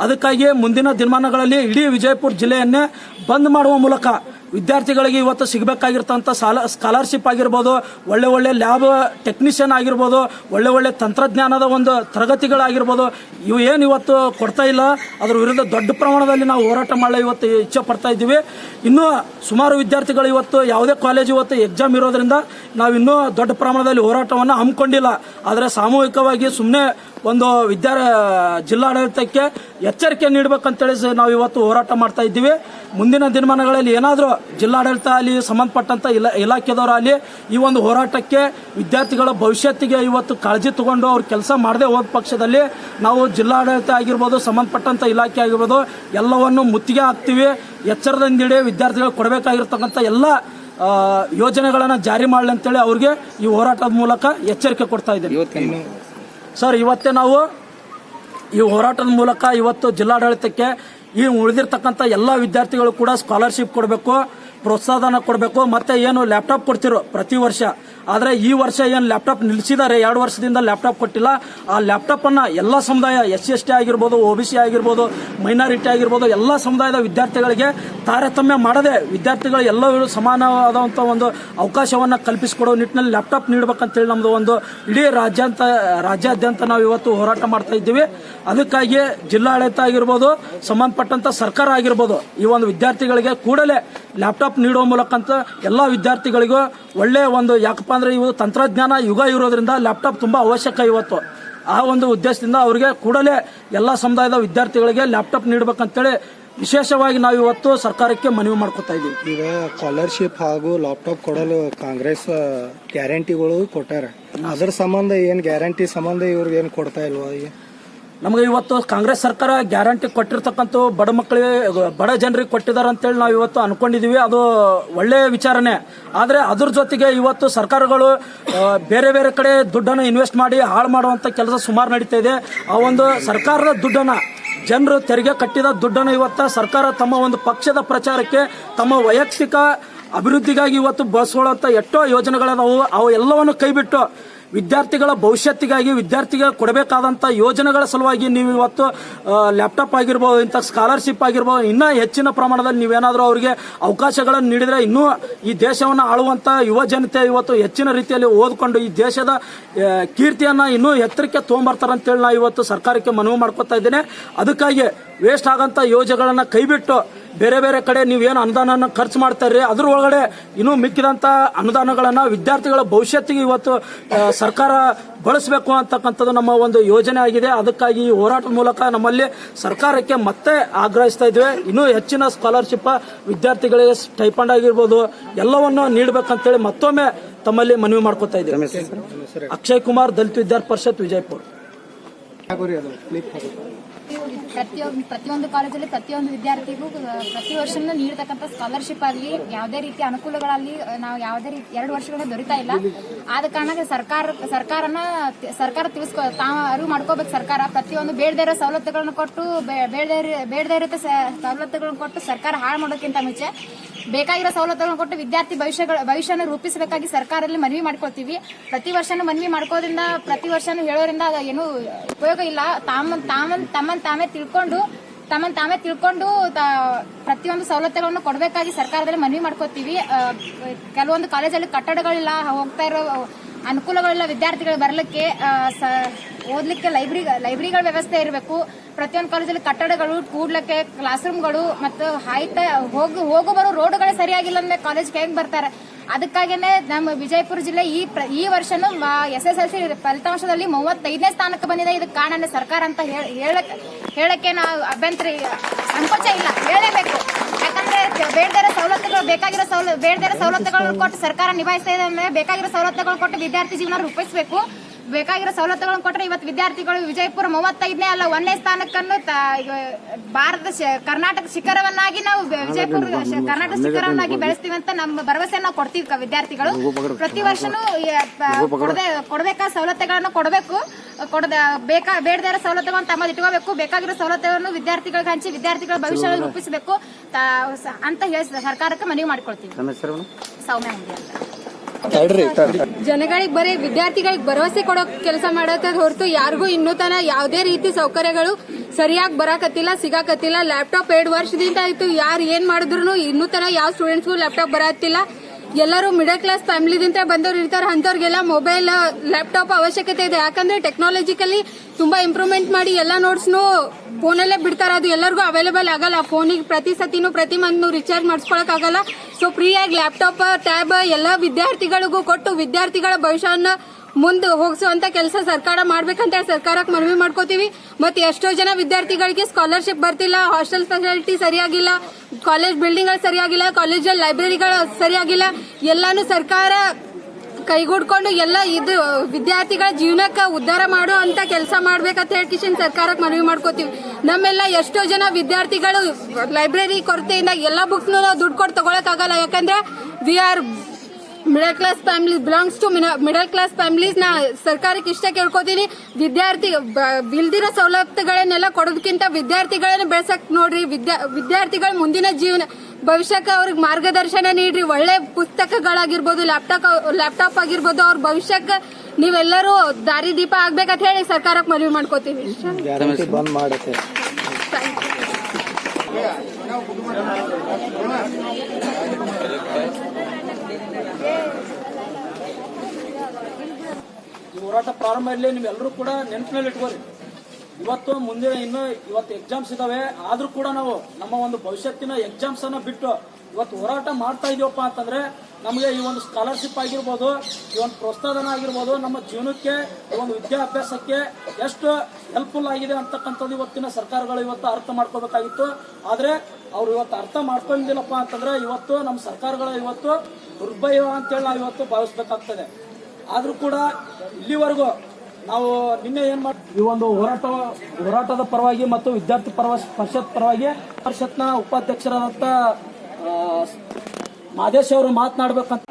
ಅದಕ್ಕಾಗಿ ಮುಂದಿನ ದಿನಮಾನಗಳಲ್ಲಿ ಇಡೀ ವಿಜಯಪುರ ಜಿಲ್ಲೆಯನ್ನೇ ಬಂದ್ ಮಾಡುವ ಮೂಲಕ ವಿದ್ಯಾರ್ಥಿಗಳಿಗೆ ಇವತ್ತು ಸಿಗಬೇಕಾಗಿರ್ತಂಥ ಸಾಲ ಸ್ಕಾಲರ್ಶಿಪ್ ಆಗಿರ್ಬೋದು, ಒಳ್ಳೆ ಒಳ್ಳೆ ಲ್ಯಾಬ್ ಟೆಕ್ನಿಷಿಯನ್ ಆಗಿರ್ಬೋದು, ಒಳ್ಳೆ ಒಳ್ಳೆ ತಂತ್ರಜ್ಞಾನದ ಒಂದು ತರಗತಿಗಳಾಗಿರ್ಬೋದು, ಇವು ಏನು ಇವತ್ತು ಕೊಡ್ತಾ ಇಲ್ಲ, ಅದ್ರ ವಿರುದ್ಧ ದೊಡ್ಡ ಪ್ರಮಾಣದಲ್ಲಿ ನಾವು ಹೋರಾಟ ಮಾಡಲು ಇವತ್ತು ಇಚ್ಛೆ ಪಡ್ತಾ ಇದ್ದೀವಿ. ಇನ್ನೂ ಸುಮಾರು ವಿದ್ಯಾರ್ಥಿಗಳು ಇವತ್ತು ಯಾವುದೇ ಕಾಲೇಜು ಇವತ್ತು ಎಕ್ಸಾಮ್ ಇರೋದ್ರಿಂದ ನಾವು ಇನ್ನೂ ದೊಡ್ಡ ಪ್ರಮಾಣದಲ್ಲಿ ಹೋರಾಟವನ್ನು ಹಮ್ಮಿಕೊಂಡಿಲ್ಲ. ಆದರೆ ಸಾಮೂಹಿಕವಾಗಿ ಸುಮ್ಮನೆ ಒಂದು ವಿದ್ಯಾ ಜಿಲ್ಲಾಡಳಿತಕ್ಕೆ ಎಚ್ಚರಿಕೆ ನೀಡಬೇಕಂತೇಳಿ ನಾವು ಇವತ್ತು ಹೋರಾಟ ಮಾಡ್ತಾ ಇದ್ದೀವಿ. ಮುಂದಿನ ದಿನಮಾನಗಳಲ್ಲಿ ಏನಾದರೂ ಜಿಲ್ಲಾಡಳಿತ ಅಲ್ಲಿ ಸಂಬಂಧಪಟ್ಟಂತ ಇಲಾ ಇಲಾಖೆದವರಾಗಲಿ ಈ ಒಂದು ಹೋರಾಟಕ್ಕೆ ವಿದ್ಯಾರ್ಥಿಗಳ ಭವಿಷ್ಯತ್ತಿಗೆ ಇವತ್ತು ಕಾಳಜಿ ತಗೊಂಡು ಅವ್ರು ಕೆಲಸ ಮಾಡದೆ ಹೋದ ಪಕ್ಷದಲ್ಲಿ ನಾವು ಜಿಲ್ಲಾಡಳಿತ ಆಗಿರ್ಬೋದು ಸಂಬಂಧಪಟ್ಟಂಥ ಇಲಾಖೆ ಆಗಿರ್ಬೋದು, ಎಲ್ಲವನ್ನು ಮುತ್ತಿಗೆ ಹಾಕ್ತೀವಿ. ಎಚ್ಚರದಿಂದಿಡಿ ವಿದ್ಯಾರ್ಥಿಗಳು ಕೊಡಬೇಕಾಗಿರ್ತಕ್ಕಂಥ ಎಲ್ಲ ಯೋಜನೆಗಳನ್ನು ಜಾರಿ ಮಾಡಲಿ ಅಂತೇಳಿ ಅವ್ರಿಗೆ ಈ ಹೋರಾಟದ ಮೂಲಕ ಎಚ್ಚರಿಕೆ ಕೊಡ್ತಾ ಇದ್ದೀವಿ ಸರ್, ಇವತ್ತೇ ನಾವು ಈ ಹೋರಾಟದ ಮೂಲಕ ಇವತ್ತು ಜಿಲ್ಲಾಡಳಿತಕ್ಕೆ ಈ ಉಳಿದಿರ್ತಕ್ಕಂಥ ಎಲ್ಲ ವಿದ್ಯಾರ್ಥಿಗಳು ಕೂಡ ಸ್ಕಾಲರ್ಶಿಪ್ ಕೊಡಬೇಕು. ಪ್ರೋತ್ಸಾಹನ ಕೊಡಬೇಕು. ಮತ್ತೆ ಏನು ಲ್ಯಾಪ್ಟಾಪ್ ಕೊಡ್ತಿರೋ ಪ್ರತಿ ವರ್ಷ. ಆದರೆ ಈ ವರ್ಷ ಏನು ಲ್ಯಾಪ್ಟಾಪ್ ನಿಲ್ಲಿಸಿದ್ದಾರೆ ಎರಡು ವರ್ಷದಿಂದ ಲ್ಯಾಪ್ಟಾಪ್ ಕೊಟ್ಟಿಲ್ಲ. ಆ ಲ್ಯಾಪ್ಟಾಪನ್ನು ಎಲ್ಲ ಸಮುದಾಯ ಎಸ್ ಸಿ ಎಸ್ ಟಿ ಆಗಿರ್ಬೋದು ಒ ಬಿ ಸಿ ಆಗಿರ್ಬೋದು ಮೈನಾರಿಟಿ ಆಗಿರ್ಬೋದು, ಎಲ್ಲ ಸಮುದಾಯದ ವಿದ್ಯಾರ್ಥಿಗಳಿಗೆ ತಾರತಮ್ಯ ಮಾಡದೆ ವಿದ್ಯಾರ್ಥಿಗಳು ಎಲ್ಲರೂ ಸಮಾನವಾದಂಥ ಒಂದು ಅವಕಾಶವನ್ನು ಕಲ್ಪಿಸಿಕೊಡೋ ನಿಟ್ಟಿನಲ್ಲಿ ಲ್ಯಾಪ್ಟಾಪ್ ನೀಡಬೇಕಂತೇಳಿ ನಮ್ಮದು ಒಂದು ಇಡೀ ರಾಜ್ಯಾಂತ, ರಾಜ್ಯಾದ್ಯಂತ ನಾವು ಇವತ್ತು ಹೋರಾಟ ಮಾಡ್ತಾ ಇದ್ದೀವಿ. ಅದಕ್ಕಾಗಿ ಜಿಲ್ಲಾಡಳಿತ ಆಗಿರ್ಬೋದು ಸಂಬಂಧಪಟ್ಟಂಥ ಸರ್ಕಾರ ಆಗಿರ್ಬೋದು, ಈ ಒಂದು ವಿದ್ಯಾರ್ಥಿಗಳಿಗೆ ಕೂಡಲೇ ಲ್ಯಾಪ್ಟಾಪ್ ನೀಡುವ ಮೂಲಕ ಅಂತ ಎಲ್ಲ ವಿದ್ಯಾರ್ಥಿಗಳಿಗೂ ಒಳ್ಳೆ ಒಂದು ಯಾಕಪ್ಪ ಅಂದ್ರೆ ಇವು ತಂತ್ರಜ್ಞಾನ ಯುಗ ಇರೋದ್ರಿಂದ ಲ್ಯಾಪ್ಟಾಪ್ ತುಂಬಾ ಅವಶ್ಯಕ ಇವತ್ತು. ಆ ಒಂದು ಉದ್ದೇಶದಿಂದ ಅವರಿಗೆ ಕೂಡಲೇ ಎಲ್ಲ ಸಮುದಾಯದ ವಿದ್ಯಾರ್ಥಿಗಳಿಗೆ ಲ್ಯಾಪ್ಟಾಪ್ ನೀಡಬೇಕಂತೇಳಿ ವಿಶೇಷವಾಗಿ ನಾವು ಇವತ್ತು ಸರ್ಕಾರಕ್ಕೆ ಮನವಿ ಮಾಡ್ಕೊತಾ ಇದ್ದೀವಿ. ಈಗ ಸ್ಕಾಲರ್ಶಿಪ್ ಹಾಗೂ ಲ್ಯಾಪ್ಟಾಪ್ ಕೊಡಲು ಕಾಂಗ್ರೆಸ್ ಗ್ಯಾರಂಟಿಗಳು ಕೊಟ್ಟಾರ. ಅದರ ಸಂಬಂಧ ಏನ್ ಗ್ಯಾರಂಟಿ ಸಂಬಂಧ ಇವ್ರಿಗೆ ಏನ್ ಕೊಡ್ತಾ ಇಲ್ವಾ ಈಗ? ನಮಗೆ ಇವತ್ತು ಕಾಂಗ್ರೆಸ್ ಸರ್ಕಾರ ಗ್ಯಾರಂಟಿ ಕೊಟ್ಟಿರ್ತಕ್ಕಂಥ ಬಡ ಮಕ್ಕಳಿಗೆ, ಬಡ ಜನರಿಗೆ ಕೊಟ್ಟಿದ್ದಾರೆ ಅಂತೇಳಿ ನಾವು ಇವತ್ತು ಅನ್ಕೊಂಡಿದೀವಿ. ಅದು ಒಳ್ಳೆಯ ವಿಚಾರನೆ. ಆದರೆ ಅದ್ರ ಜೊತೆಗೆ ಇವತ್ತು ಸರ್ಕಾರಗಳು ಬೇರೆ ಬೇರೆ ಕಡೆ ದುಡ್ಡನ್ನು ಇನ್ವೆಸ್ಟ್ ಮಾಡಿ ಹಾಳು ಮಾಡುವಂತ ಕೆಲಸ ಸುಮಾರು ನಡೀತಾ ಇದೆ. ಆ ಒಂದು ಸರ್ಕಾರದ ದುಡ್ಡನ್ನ, ಜನರು ತೆರಿಗೆ ಕಟ್ಟಿದ ದುಡ್ಡನ್ನು ಇವತ್ತು ಸರ್ಕಾರ ತಮ್ಮ ಒಂದು ಪಕ್ಷದ ಪ್ರಚಾರಕ್ಕೆ, ತಮ್ಮ ವೈಯಕ್ತಿಕ ಅಭಿವೃದ್ಧಿಗಾಗಿ ಇವತ್ತು ಬಳಸ್ಕೊಳ್ಳೋಂಥ ಎಷ್ಟೋ ಯೋಜನೆಗಳದಾವು ಅವು ಎಲ್ಲವನ್ನು ಕೈಬಿಟ್ಟು ವಿದ್ಯಾರ್ಥಿಗಳ ಭವಿಷ್ಯತ್ತಿಗಾಗಿ ವಿದ್ಯಾರ್ಥಿಗಳ ಕೊಡಬೇಕಾದಂಥ ಯೋಜನೆಗಳ ಸಲುವಾಗಿ ನೀವು ಇವತ್ತು ಲ್ಯಾಪ್ಟಾಪ್ ಆಗಿರ್ಬೋದು, ಇಂಥ ಸ್ಕಾಲರ್ಶಿಪ್ ಆಗಿರ್ಬೋದು, ಇನ್ನೂ ಹೆಚ್ಚಿನ ಪ್ರಮಾಣದಲ್ಲಿ ನೀವೇನಾದರೂ ಅವರಿಗೆ ಅವಕಾಶಗಳನ್ನು ನೀಡಿದರೆ ಇನ್ನೂ ಈ ದೇಶವನ್ನು ಆಳುವಂಥ ಯುವ ಜನತೆ ಇವತ್ತು ಹೆಚ್ಚಿನ ರೀತಿಯಲ್ಲಿ ಓದ್ಕೊಂಡು ಈ ದೇಶದ ಕೀರ್ತಿಯನ್ನು ಇನ್ನೂ ಎತ್ತರಕ್ಕೆ ತೊಗೊಂಬರ್ತಾರೆ ಅಂತೇಳಿ ನಾವು ಇವತ್ತು ಸರ್ಕಾರಕ್ಕೆ ಮನವಿ ಮಾಡ್ಕೊತಾ ಇದ್ದೇನೆ. ಅದಕ್ಕಾಗಿ ವೇಸ್ಟ್ ಆಗಂತ ಯೋಜನೆಗಳನ್ನು ಕೈಬಿಟ್ಟು ಬೇರೆ ಬೇರೆ ಕಡೆ ನೀವು ಏನು ಅನುದಾನ ಖರ್ಚು ಮಾಡ್ತಾ ಇರಿ ಅದ್ರ ಒಳಗಡೆ ಇನ್ನೂ ಮಿಕ್ಕಿದಂತ ಅನುದಾನಗಳನ್ನ ವಿದ್ಯಾರ್ಥಿಗಳ ಭವಿಷ್ಯತ್ತಿಗೆ ಇವತ್ತು ಸರ್ಕಾರ ಬಳಸಬೇಕು ಅಂತಕ್ಕಂಥದ್ದು ನಮ್ಮ ಒಂದು ಯೋಜನೆ ಆಗಿದೆ. ಅದಕ್ಕಾಗಿ ಈ ಹೋರಾಟದ ಮೂಲಕ ನಮ್ಮಲ್ಲಿ ಸರ್ಕಾರಕ್ಕೆ ಮತ್ತೆ ಆಗ್ರಹಿಸ್ತಾ ಇದ್ವಿ. ಇನ್ನೂ ಹೆಚ್ಚಿನ ಸ್ಕಾಲರ್ಶಿಪ್ ವಿದ್ಯಾರ್ಥಿಗಳಿಗೆ ಸ್ಟೈಪಂಡ್ ಆಗಿರ್ಬೋದು ಎಲ್ಲವನ್ನು ನೀಡಬೇಕಂತೇಳಿ ಮತ್ತೊಮ್ಮೆ ತಮ್ಮಲ್ಲಿ ಮನವಿ ಮಾಡ್ಕೊತಾ ಇದ್ದೀವಿ. ಅಕ್ಷಯ್ ಕುಮಾರ್ ದಲಿತ ವಿದ್ಯಾರ್ಥಿ ಪರಿಷತ್ ವಿಜಯಪುರ. ಪ್ರತಿಯೊಂದು ಪ್ರತಿಯೊಂದು ಕಾಲೇಜಲ್ಲಿ ಪ್ರತಿಯೊಂದು ವಿದ್ಯಾರ್ಥಿಗೂ ಪ್ರತಿ ವರ್ಷನೂ ನೀಡತಕ್ಕಂಥ ಸ್ಕಾಲರ್ಶಿಪ್ ಆಗಲಿ ಯಾವುದೇ ರೀತಿ ಅನುಕೂಲಗಳಲ್ಲಿ ನಾವು ಯಾವುದೇ ರೀತಿ, ಎರಡು ವರ್ಷಗಳಿಂದ ದೊರೀತಾ ಇಲ್ಲ. ಆದ ಕಾರಣ ಸರ್ಕಾರ, ಸರ್ಕಾರನ, ಸರ್ಕಾರ ತಿಳಿಸ್ಕೊ, ತಾವು ಅರಿವು ಮಾಡ್ಕೋಬೇಕು ಸರ್ಕಾರ. ಪ್ರತಿಯೊಂದು ಬೇಡದೇ ಇರೋ ಸವಲತ್ತುಗಳನ್ನು ಕೊಟ್ಟು ಬೇಡದೇ ಬೇಡದೇ ಇರೋ ಸವಲತ್ತುಗಳನ್ನು ಕೊಟ್ಟು ಸರ್ಕಾರ ಹಾಳು ಮಾಡೋಕ್ಕಿಂತ ಮುಂಚೆ ಬೇಕಾಗಿರೋ ಸವಲತ್ತುಗಳನ್ನು ಕೊಟ್ಟು ವಿದ್ಯಾರ್ಥಿ ಭವಿಷ್ಯಗಳ, ಭವಿಷ್ಯನ ರೂಪಿಸಬೇಕಾಗಿ ಸರ್ಕಾರದಲ್ಲಿ ಮನವಿ ಮಾಡ್ಕೊಳ್ತೀವಿ. ಪ್ರತಿ ವರ್ಷನೂ ಮನವಿ ಮಾಡ್ಕೋದ್ರಿಂದ, ಪ್ರತಿ ವರ್ಷನೂ ಹೇಳೋದ್ರಿಂದ ಏನು ಉಪಯೋಗ ಇಲ್ಲ. ತಾಮ ತಾಮನ್, ತಮ್ಮನ್ ತಾವೇ ತಿಳ್ಕೊಂಡು ತಮ್ಮನ್ನು ತಾವೇ ತಿಳ್ಕೊಂಡು ಪ್ರತಿಯೊಂದು ಸವಲತ್ತುಗಳನ್ನು ಕೊಡಬೇಕಾಗಿ ಸರ್ಕಾರದಲ್ಲಿ ಮನವಿ ಮಾಡ್ಕೋತೀವಿ. ಕೆಲವೊಂದು ಕಾಲೇಜಲ್ಲಿ ಕಟ್ಟಡಗಳಿಲ್ಲ, ಹೋಗ್ತಾ ಇರೋ ಅನುಕೂಲಗಳಿಲ್ಲ ವಿದ್ಯಾರ್ಥಿಗಳು ಬರಲಿಕ್ಕೆ ಓದಲಿಕ್ಕೆ ಲೈಬ್ರರಿ, ಲೈಬ್ರರಿಗಳ ವ್ಯವಸ್ಥೆ ಇರಬೇಕು. ಪ್ರತಿಯೊಂದು ಕಾಲೇಜಲ್ಲಿ ಕಟ್ಟಡಗಳು, ಕೂಡ್ಲಕ್ಕೆ ಕ್ಲಾಸ್ ರೂಮ್ಗಳು ಮತ್ತು ಹಾಯ್ತಾ ಹೋಗಿ, ಹೋಗು ಬರೋ ರೋಡ್ಗಳೇ ಸರಿಯಾಗಿಲ್ಲ ಅಂದ್ರೆ ಕಾಲೇಜ್ಗೆ ಹೆಂಗೆ ಬರ್ತಾರೆ? ಅದಕ್ಕಾಗಿಯೇ ನಮ್ಮ ವಿಜಯಪುರ ಜಿಲ್ಲೆ ಈ ಪ್ರ- ಈ ವರ್ಷನೂ ಎಸ್ ಎಸ್ ಎಲ್ ಸಿ ಫಲಿತಾಂಶದಲ್ಲಿ ಮೂವತ್ತೈದನೇ ಸ್ಥಾನಕ್ಕೆ ಬಂದಿದೆ. ಇದಕ್ಕೆ ಕಾರಣ ಸರ್ಕಾರ ಅಂತ ಹೇಳಕ್ಕೆ ಹೇಳಕ್ ಹೇಳಕ್ಕೆ ನಾವು ಅಭ್ಯಂತರ ಸಂಕೋಚ ಇಲ್ಲ. ಹೇಳಬೇಕು. ಯಾಕಂದ್ರೆ ಬೇಡದಿರೋ ಸವಲತ್ತುಗಳು ಬೇಕಾಗಿರೋ ಸವಲ ಬೇಡದಿರೋ ಸವಲತ್ತುಗಳನ್ನು ಕೊಟ್ಟು ಸರ್ಕಾರ ನಿಭಾಯಿಸ್ತಾ ಇದೆ ಅಂದ್ರೆ ಬೇಕಾಗಿರೋ ಸವಲತ್ತುಗಳು ಕೊಟ್ಟು ವಿದ್ಯಾರ್ಥಿ ಜೀವನ ರೂಪಿಸಬೇಕು. ಬೇಕಾಗಿರೋ ಸವಲತ್ತುಗಳನ್ನು ಕೊಟ್ಟರೆ ಇವತ್ತು ವಿದ್ಯಾರ್ಥಿಗಳು ವಿಜಯಪುರ ಮೂವತ್ತೈದನೇ ಅಲ್ಲ ಒಂದನೇ ಸ್ಥಾನಕ್ಕನ್ನು ಭಾರತ ಕರ್ನಾಟಕ ಶಿಖರವನ್ನಾಗಿ ನಾವು ವಿಜಯಪುರ ಕರ್ನಾಟಕ ಶಿಖರವನ್ನಾಗಿ ಬೆಳೆಸ್ತೀವಿ ಅಂತ ನಮ್ಮ ಭರವಸೆ ನಾವು ಕೊಡ್ತೀವಿ ವಿದ್ಯಾರ್ಥಿಗಳು. ಪ್ರತಿ ವರ್ಷನೂ ಕೊಡಬೇಕಾದ ಸವಲತ್ತುಗಳನ್ನು ಕೊಡಬೇಕು. ಕೊಡದ ಬೇಕಾ ಬೇಡದೇ ಇರೋ ಸವಲತ್ತುಗಳನ್ನು ತಮ್ಮಲ್ಲಿ ಇಟ್ಕೋಬೇಕು. ಬೇಕಾಗಿರೋ ಸವಲತ್ತುಗಳನ್ನು ವಿದ್ಯಾರ್ಥಿಗಳಿಗೆ ಹಂಚಿ ವಿದ್ಯಾರ್ಥಿಗಳ ಭವಿಷ್ಯ ರೂಪಿಸಬೇಕು. ಅಂತ ಹೇಳಿ ಸರ್ಕಾರಕ್ಕೆ ಮನವಿ ಮಾಡ್ಕೊಳ್ತೀವಿ. ಸೌಮ್ಯ ಜನಗಳಿಗೆ ಬರೀ ವಿದ್ಯಾರ್ಥಿಗಳಿಗೆ ಭರವಸೆ ಕೊಡೋ ಕೆಲಸ ಮಾಡತ್ತದ ಹೊರತು ಯಾರಿಗೂ ಇನ್ನೂ ತನ ಯಾವುದೇ ರೀತಿ ಸೌಕರ್ಯಗಳು ಸರಿಯಾಗಿ ಬರಾಕತ್ತಿಲ್ಲ ಸಿಗಾಕತ್ತಿಲ್ಲ. ಲ್ಯಾಪ್ಟಾಪ್ ಎರಡು ವರ್ಷದಿಂದ ಆಯ್ತು. ಯಾರು ಏನ್ ಮಾಡಿದ್ರು ಇನ್ನೂ ತನ ಯಾವ ಸ್ಟೂಡೆಂಟ್ಸ್ಗೂ ಲ್ಯಾಪ್ಟಾಪ್ ಬರತ್ತಿಲ್ಲ ಎಲ್ಲರೂ ಮಿಡಲ್ ಕ್ಲಾಸ್ ಫ್ಯಾಮಿಲಿದಿಂದ ಬಂದವ್ರು ಇರ್ತಾರೆ. ಅಂಥವ್ರಿಗೆಲ್ಲ ಮೊಬೈಲ್ ಲ್ಯಾಪ್ಟಾಪ್ ಅವಶ್ಯಕತೆ ಇದೆ. ಯಾಕಂದ್ರೆ ಟೆಕ್ನಾಲಜಿಕಲಿ ತುಂಬಾ ಇಂಪ್ರೂವ್ಮೆಂಟ್ ಮಾಡಿ ಎಲ್ಲ ನೋಟ್ಸ್ನು ಫೋನಲ್ಲೇ ಬಿಡ್ತಾರೆ. ಅದು ಎಲ್ಲರಿಗೂ ಅವೈಲೇಬಲ್ ಆಗಲ್ಲ. ಫೋನಿಗೆ ಪ್ರತಿ ಸತಿನೂ, ಪ್ರತಿ ಮಂತ್ನು ರಿಚಾರ್ಜ್ ಮಾಡಿಸ್ಕೊಳಕ್ ಆಗಲ್ಲ. ಸೊ ಫ್ರೀಯಾಗಿ ಲ್ಯಾಪ್ಟಾಪ್ ಟ್ಯಾಬ್ ಎಲ್ಲ ವಿದ್ಯಾರ್ಥಿಗಳಿಗೂ ಕೊಟ್ಟು ವಿದ್ಯಾರ್ಥಿಗಳ ಭವಿಷ್ಯವನ್ನು ಮುಂದೆ ಹೋಗಿಸುವಂತ ಕೆಲಸ ಸರ್ಕಾರ ಮಾಡ್ಬೇಕಂತ ಸರ್ಕಾರಕ್ಕೆ ಮನವಿ ಮಾಡ್ಕೋತೀವಿ. ಮತ್ತೆ ಎಷ್ಟೋ ಜನ ವಿದ್ಯಾರ್ಥಿಗಳಿಗೆ ಸ್ಕಾಲರ್ಶಿಪ್ ಬರ್ತಿಲ್ಲ. ಹಾಸ್ಟೆಲ್ ಫೆಸಿಲಿಟಿ ಸರಿಯಾಗಿಲ್ಲ. ಕಾಲೇಜ್ ಬಿಲ್ಡಿಂಗ್ ಸರಿಯಾಗಿಲ್ಲ ಕಾಲೇಜಲ್ಲಿ ಲೈಬ್ರರಿಗಳು ಸರಿಯಾಗಿಲ್ಲ, ಎಲ್ಲಾನು ಸರ್ಕಾರ ಕೈಗೂಡ್ಕೊಂಡು ಎಲ್ಲ ಇದು ವಿದ್ಯಾರ್ಥಿಗಳ ಜೀವನಕ್ಕೆ ಉದ್ಧಾರ ಮಾಡೋ ಅಂತ ಕೆಲಸ ಮಾಡ್ಬೇಕಂತ ಹೇಳಿ ಕಿಶನ್ ಸರ್ಕಾರಕ್ಕೆ ಮನವಿ ಮಾಡ್ಕೋತೀವಿ. ನಮ್ಮೆಲ್ಲ ಎಷ್ಟೋ ಜನ ವಿದ್ಯಾರ್ಥಿಗಳು ಲೈಬ್ರರಿ ಕೊರತೆಯಿಂದ ಎಲ್ಲ ಬುಕ್ಸ್ ನಾವು ದುಡ್ಡು ಕೊಟ್ಟು ತಗೊಳಕ್ಕಾಗಲ್ಲ. ಯಾಕಂದ್ರೆ we are middle class family belongs to middle class families ನಾ ಸರ್ಕಾರಕ್ಕೆ ಇಷ್ಟ ಕೇಳ್ಕೊತೀನಿ. ವಿದ್ಯಾರ್ಥಿ ಬ- ಸೌಲಭ್ಯಗಳನ್ನೆಲ್ಲ ಸವಲತ್ತುಗಳನ್ನೆಲ್ಲ ಕೊಡೋದಕ್ಕಿಂತ ವಿದ್ಯಾರ್ಥಿಗಳನ್ನ ಬೆಳೆಸಕ್ ನೋಡ್ರಿ. ವಿದ್ಯಾ ವಿದ್ಯಾರ್ಥಿಗಳ ಮುಂದಿನ ಜೀವನ ಭವಿಷ್ಯಕ್ಕೆ ಅವ್ರಿಗೆ ಮಾರ್ಗದರ್ಶನ ನೀಡ್ರಿ. ಒಳ್ಳೆ ಪುಸ್ತಕಗಳಾಗಿರ್ಬೋದು ಲ್ಯಾಪ್ಟಾಪ್ ಲ್ಯಾಪ್ಟಾಪ್ ಆಗಿರ್ಬೋದು ಅವ್ರ ಭವಿಷ್ಯಕ್ಕೆ ನೀವೆಲ್ಲರೂ ದಾರಿದೀಪ ಆಗ್ಬೇಕಂತ ಹೇಳಿ ಸರ್ಕಾರಕ್ಕೆ ಮನವಿ ಮಾಡ್ಕೋತೀವಿ ಮಾಡತ್ತೆ. ಹೋರಾಟ ಪ್ರಾರಂಭ ಇರಲಿ ನಿಮ್ಮೆಲ್ಲರೂ ಕೂಡ ನೆನಪಿನಲ್ಲಿ ಇಟ್ಕೋರಿ ಇವತ್ತು ಮುಂದಿನ ಇನ್ನು ಇವತ್ತು ಎಕ್ಸಾಮ್ಸ್ ಇದಾವೆ. ಆದ್ರೂ ಕೂಡ ನಾವು ನಮ್ಮ ಒಂದು ಭವಿಷ್ಯತ್ತಿನ ಎಕ್ಸಾಮ್ಸ್ ಅನ್ನ ಬಿಟ್ಟು ಇವತ್ತು ಹೋರಾಟ ಮಾಡ್ತಾ ಇದೀವಪ್ಪ ಅಂತಂದ್ರೆ ನಮಗೆ ಈ ಒಂದು ಸ್ಕಾಲರ್ಶಿಪ್ ಆಗಿರ್ಬೋದು, ಈ ಒಂದು ಪ್ರೋತ್ಸಾಹನ ಆಗಿರ್ಬೋದು, ನಮ್ಮ ಜೀವನಕ್ಕೆ, ಈ ಒಂದು ವಿದ್ಯಾಭ್ಯಾಸಕ್ಕೆ ಎಷ್ಟು ಹೆಲ್ಪ್ಫುಲ್ ಆಗಿದೆ ಅಂತಕ್ಕಂಥದ್ದು ಇವತ್ತಿನ ಸರ್ಕಾರಗಳು ಇವತ್ತು ಅರ್ಥ ಮಾಡ್ಕೋಬೇಕಾಗಿತ್ತು ಆದ್ರೆ ಅವ್ರು ಇವತ್ತು ಅರ್ಥ ಮಾಡ್ಕೊಂಡಿಲ್ಲಪ್ಪ ಅಂತಂದ್ರೆ ಇವತ್ತು ನಮ್ಮ ಸರ್ಕಾರಗಳು ಇವತ್ತು ದುರ್ಬಯ ಅಂತೇಳಿ ನಾವು ಇವತ್ತು ಭಾವಿಸ್ಬೇಕಾಗ್ತದೆ. ಆದ್ರೂ ಕೂಡ ಇಲ್ಲಿವರೆಗೂ ನಾವು ನಿನ್ನೆ ಏನ್ ಮಾಡಿ ಈ ಒಂದು ಹೋರಾಟ ಹೋರಾಟದ ಪರವಾಗಿ ಮತ್ತು ವಿದ್ಯಾರ್ಥಿ ಪರವ ಪರಿಷತ್ ಪರವಾಗಿ ಪರಿಷತ್ನ ಉಪಾಧ್ಯಕ್ಷರಾದಂತ ಆ, ಮಾದೇಶ್ ಅವರು ಮಾತನಾಡ್ಬೇಕಂತ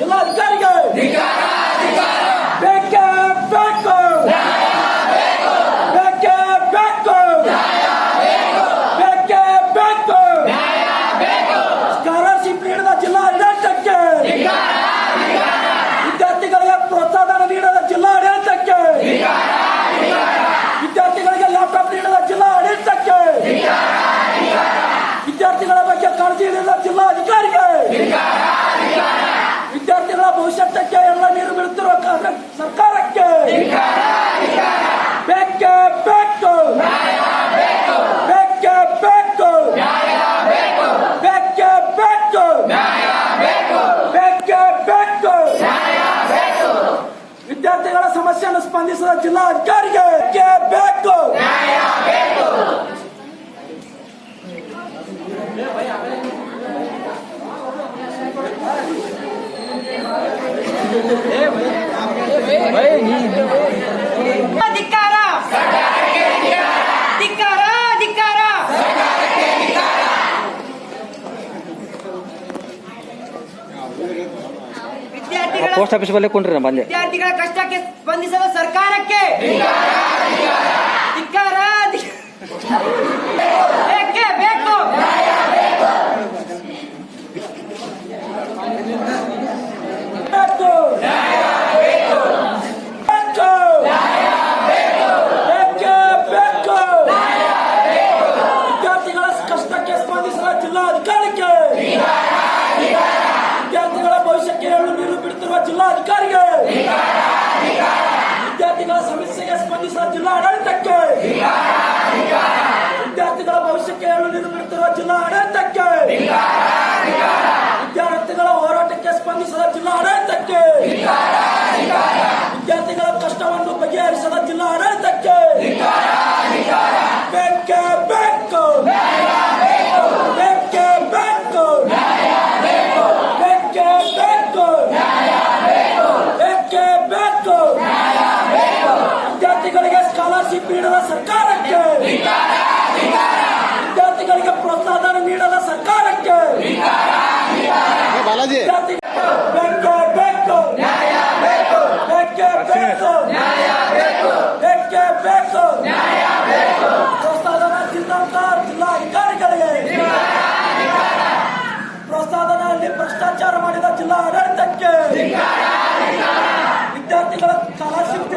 ಬಿಡುತ್ತಿರುವ ಜಿಲ್ಲಾಧಿಕಾರಿಗೆ ಬೇಕೇ ಬೇಕು ಬೇಕೇ ಬೇಕು ಬೇಕೇ ಬೇಕು ಸ್ಕಾಲರ್ಶಿಪ್ ನೀಡಿದ ಜಿಲ್ಲಾಡಳಿತಕ್ಕೆ ವಿದ್ಯಾರ್ಥಿಗಳಿಗೆ ಪ್ರೋತ್ಸಾಹನ ನೀಡದ ಜಿಲ್ಲಾಡಳಿತಕ್ಕೆ ವಿದ್ಯಾರ್ಥಿಗಳಿಗೆ ಲ್ಯಾಪ್ಟಾಪ್ ನೀಡದ ಜಿಲ್ಲಾಡಳಿತಕ್ಕೆ ವಿದ್ಯಾರ್ಥಿಗಳ ಬಗ್ಗೆ ಕಾಳಜಿ ನೀಡಿದ ಜಿಲ್ಲಾಧಿಕಾರಿಗೆ ವಿದ್ಯಾರ್ಥಿಗಳ ಸ್ಪಂದಿಸಿದ ಜಿಲ್ಲಾಧಿಕಾರಿಗೆ ಬೇಕೇ ಬೇಕು ಧಿಕ್ಕಾರ ಧಿಕ್ಕಾರ ಧಿಕ್ಕಾರ ವಿದ್ಯಾರ್ಥಿಗಳ ಪೋಸ್ಟ್ ಆಫೀಸ್ ಬಲ್ಲೇ ಕೊಂಡ್ರಿ ಬಂದೆ ವಿದ್ಯಾರ್ಥಿಗಳ ಕಷ್ಟಕ್ಕೆ ಸ್ಪಂದಿಸಲು ಸರ್ಕಾರಕ್ಕೆ. ಧಿಕ್ಕಾರ ಧಿ- ಬೇಕೇ ಬೇಕು ಬೇಕು ಬೇಕು ಬೇಕೇ ಬೇಕು ವಿದ್ಯಾರ್ಥಿಗಳ ಕಷ್ಟಕ್ಕೆ ಸ್ಪಂದಿಸಿದ ಜಿಲ್ಲಾಧಿಕಾರಿಗೆ ವಿದ್ಯಾರ್ಥಿಗಳ ಭವಿಷ್ಯಕ್ಕೆ ಎಳ್ಳು ನೀರು ಬಿಡುತ್ತಿರುವ ಜಿಲ್ಲಾಧಿಕಾರಿಗೆ ವಿದ್ಯಾರ್ಥಿಗಳ ಸಮಸ್ಯೆಗೆ ಸ್ಪಂದಿಸಿದ ಜಿಲ್ಲಾಡಳಿತಕ್ಕೆ ವಿದ್ಯಾರ್ಥಿಗಳ ಭವಿಷ್ಯಕ್ಕೆ ಎಳ್ಳು ನೀರು ಬಿಡುತ್ತಿರುವ ಜಿಲ್ಲಾಡಳಿತಕ್ಕೆ. ವಿದ್ಯಾರ್ಥಿಗಳ ಹೋರಾಟಕ್ಕೆ ಸ್ಪಂದಿಸದ ಜಿಲ್ಲಾಡಳಿತಕ್ಕೆ. ವಿದ್ಯಾರ್ಥಿಗಳ ಕಷ್ಟವನ್ನು ಬಗೆಹರಿಸದ ಜಿಲ್ಲಾಡಳಿತಕ್ಕೆ. ಬೇಕೇ ಬೇಕೇ ಬೇಕು ಬೇಕೇ ಬೇಕು ಬೇಕೇ ಬೇಕು ವಿದ್ಯಾರ್ಥಿಗಳಿಗೆ ಸ್ಕಾಲರ್ಶಿಪ್ ನೀಡದ ಸರ್ಕಾರಕ್ಕೆ ವಿದ್ಯಾರ್ಥಿಗಳಿಗೆ ಪ್ರೋತ್ಸಾಹನ ನೀಡದ ಸರ್ಕಾರಕ್ಕೆ ವಿದ್ಯಾರ್ಥಿ ಬೇಕೇ ಬೇಕು ಬೇಕೇ ಬೇಕು ಬೇಕೇ ಬೇಕು ಪ್ರೋತ್ಸಾಹನ ಜಿಲ್ಲಾಂತ ಜಿಲ್ಲಾಧಿಕಾರಿಗಳಿಗೆ ಪ್ರೋತ್ಸಾಹನಲ್ಲಿ ಭ್ರಷ್ಟಾಚಾರ ಮಾಡಿದ ಜಿಲ್ಲಾ ಆಡಳಿತಕ್ಕೆ ವಿದ್ಯಾರ್ಥಿಗಳ ಸ್ಕಾಲರ್ಶಿಪ್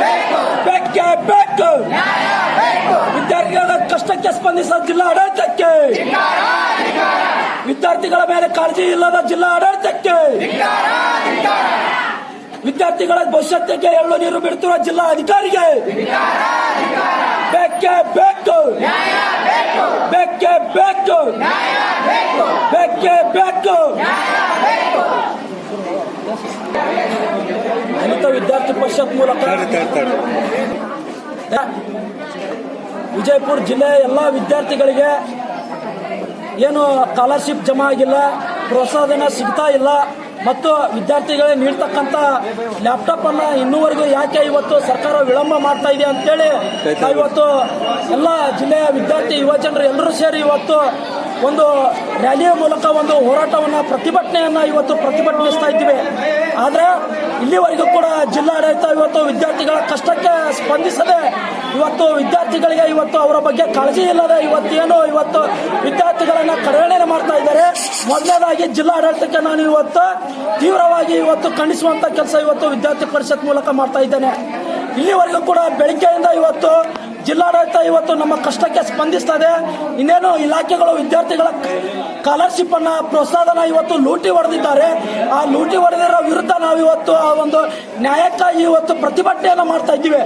ಬೇಕು. ಬೇಕೇ. ಬೇಕು. ವಿದ್ಯಾರ್ಥಿಗಳ ಕಷ್ಟಕ್ಕೆ ಸ್ಪಂದಿಸಿದ ಜಿಲ್ಲಾ ಆಡಳಿತಕ್ಕೆ ವಿದ್ಯಾರ್ಥಿಗಳ ಮೇಲೆ ಕಾಳಜಿ ಇಲ್ಲದ ಜಿಲ್ಲಾ ಆಡಳಿತಕ್ಕೆ ವಿದ್ಯಾರ್ಥಿಗಳ ಭವಿಷ್ಯತ್ತಿಗೆ ಎಳ್ಳು ನೀರು ಬಿಡುತ್ತಿರುವ ಜಿಲ್ಲಾ ಅಧಿಕಾರಿಗೆ ಬೇಕೇ ಬೇಕು ಬೇಕೇ ಬೇಕು ಬೇಕೇ ಬೇಕು ದಲಿತ ವಿದ್ಯಾರ್ಥಿ ಪರಿಷತ್ ಮೂಲಕ ವಿಜಯಪುರ ಜಿಲ್ಲೆಯ ಎಲ್ಲ ವಿದ್ಯಾರ್ಥಿಗಳಿಗೆ ಏನು ಸ್ಕಾಲರ್ಶಿಪ್ ಜಮಾ ಆಗಿಲ್ಲ ಪ್ರೋತ್ಸಾಹನ ಸಿಗ್ತಾ ಇಲ್ಲ. ಮತ್ತು ವಿದ್ಯಾರ್ಥಿಗಳಿಗೆ ನೀಡ್ತಕ್ಕಂಥ ಲ್ಯಾಪ್ಟಾಪ್ ಅನ್ನ ಇನ್ನೂವರೆಗೂ ಯಾಕೆ ಇವತ್ತು ಸರ್ಕಾರ ವಿಳಂಬ ಮಾಡ್ತಾ ಇದೆ ಅಂತೇಳಿ ಇವತ್ತು ಎಲ್ಲ ಜಿಲ್ಲೆಯ ವಿದ್ಯಾರ್ಥಿ ಯುವಜನರು ಎಲ್ಲರೂ ಸೇರಿ ಇವತ್ತು ಒಂದು ರ್ಯಾಲಿಯ ಮೂಲಕ ಒಂದು ಹೋರಾಟವನ್ನು, ಪ್ರತಿಭಟನೆಯನ್ನ ಇವತ್ತು ಪ್ರತಿಭಟನಿಸ್ತಾ ಇದ್ದೀವಿ. ಆದರೆ ಇಲ್ಲಿವರೆಗೂ ಕೂಡ ಜಿಲ್ಲಾಡಳಿತ ಇವತ್ತು ವಿದ್ಯಾರ್ಥಿಗಳ ಕಷ್ಟಕ್ಕೆ ಸ್ಪಂದಿಸದೆ, ಇವತ್ತು ವಿದ್ಯಾರ್ಥಿಗಳಿಗೆ ಇವತ್ತು ಅವರ ಬಗ್ಗೆ ಕಾಳಜಿ ಇಲ್ಲದೆ ಇವತ್ತೇನು ಇವತ್ತು ವಿದ್ಯಾರ್ಥಿಗಳನ್ನ ಕಡೆಗಣನೆ ಮಾಡ್ತಾ ಇದ್ದಾರೆ. ಮೊದಲನೇದಾಗಿ ಜಿಲ್ಲಾಡಳಿತಕ್ಕೆ ನಾನು ಇವತ್ತು ತೀವ್ರವಾಗಿ ಇವತ್ತು ಖಂಡಿಸುವಂತ ಕೆಲಸ ಇವತ್ತು ವಿದ್ಯಾರ್ಥಿ ಪರಿಷತ್ ಮೂಲಕ ಮಾಡ್ತಾ ಇದ್ದೇನೆ. ಇಲ್ಲಿವರೆಗೂ ಕೂಡ ಬೆಳಿಗ್ಗೆಯಿಂದ ಇವತ್ತು ಜಿಲ್ಲಾಡಳಿತ ಇವತ್ತು ನಮ್ಮ ಕಷ್ಟಕ್ಕೆ ಸ್ಪಂದಿಸ್ತದೆ. ಇನ್ನೇನು ಇಲಾಖೆಗಳು, ವಿದ್ಯಾರ್ಥಿಗಳ ಸ್ಕಾಲರ್ಶಿಪ್ ಅನ್ನ, ಪ್ರೋತ್ಸಾಹನ ಇವತ್ತು ಲೂಟಿ ಹೊಡೆದಿದ್ದಾರೆ. ಆ ಲೂಟಿ ಹೊಡೆದಿರೋ ವಿರುದ್ಧ ನಾವು ಇವತ್ತು ಆ ಒಂದು ನ್ಯಾಯಕ್ಕಾಗಿ ಇವತ್ತು ಪ್ರತಿಭಟನೆಯನ್ನು ಮಾಡ್ತಾ ಇದ್ದೀವಿ.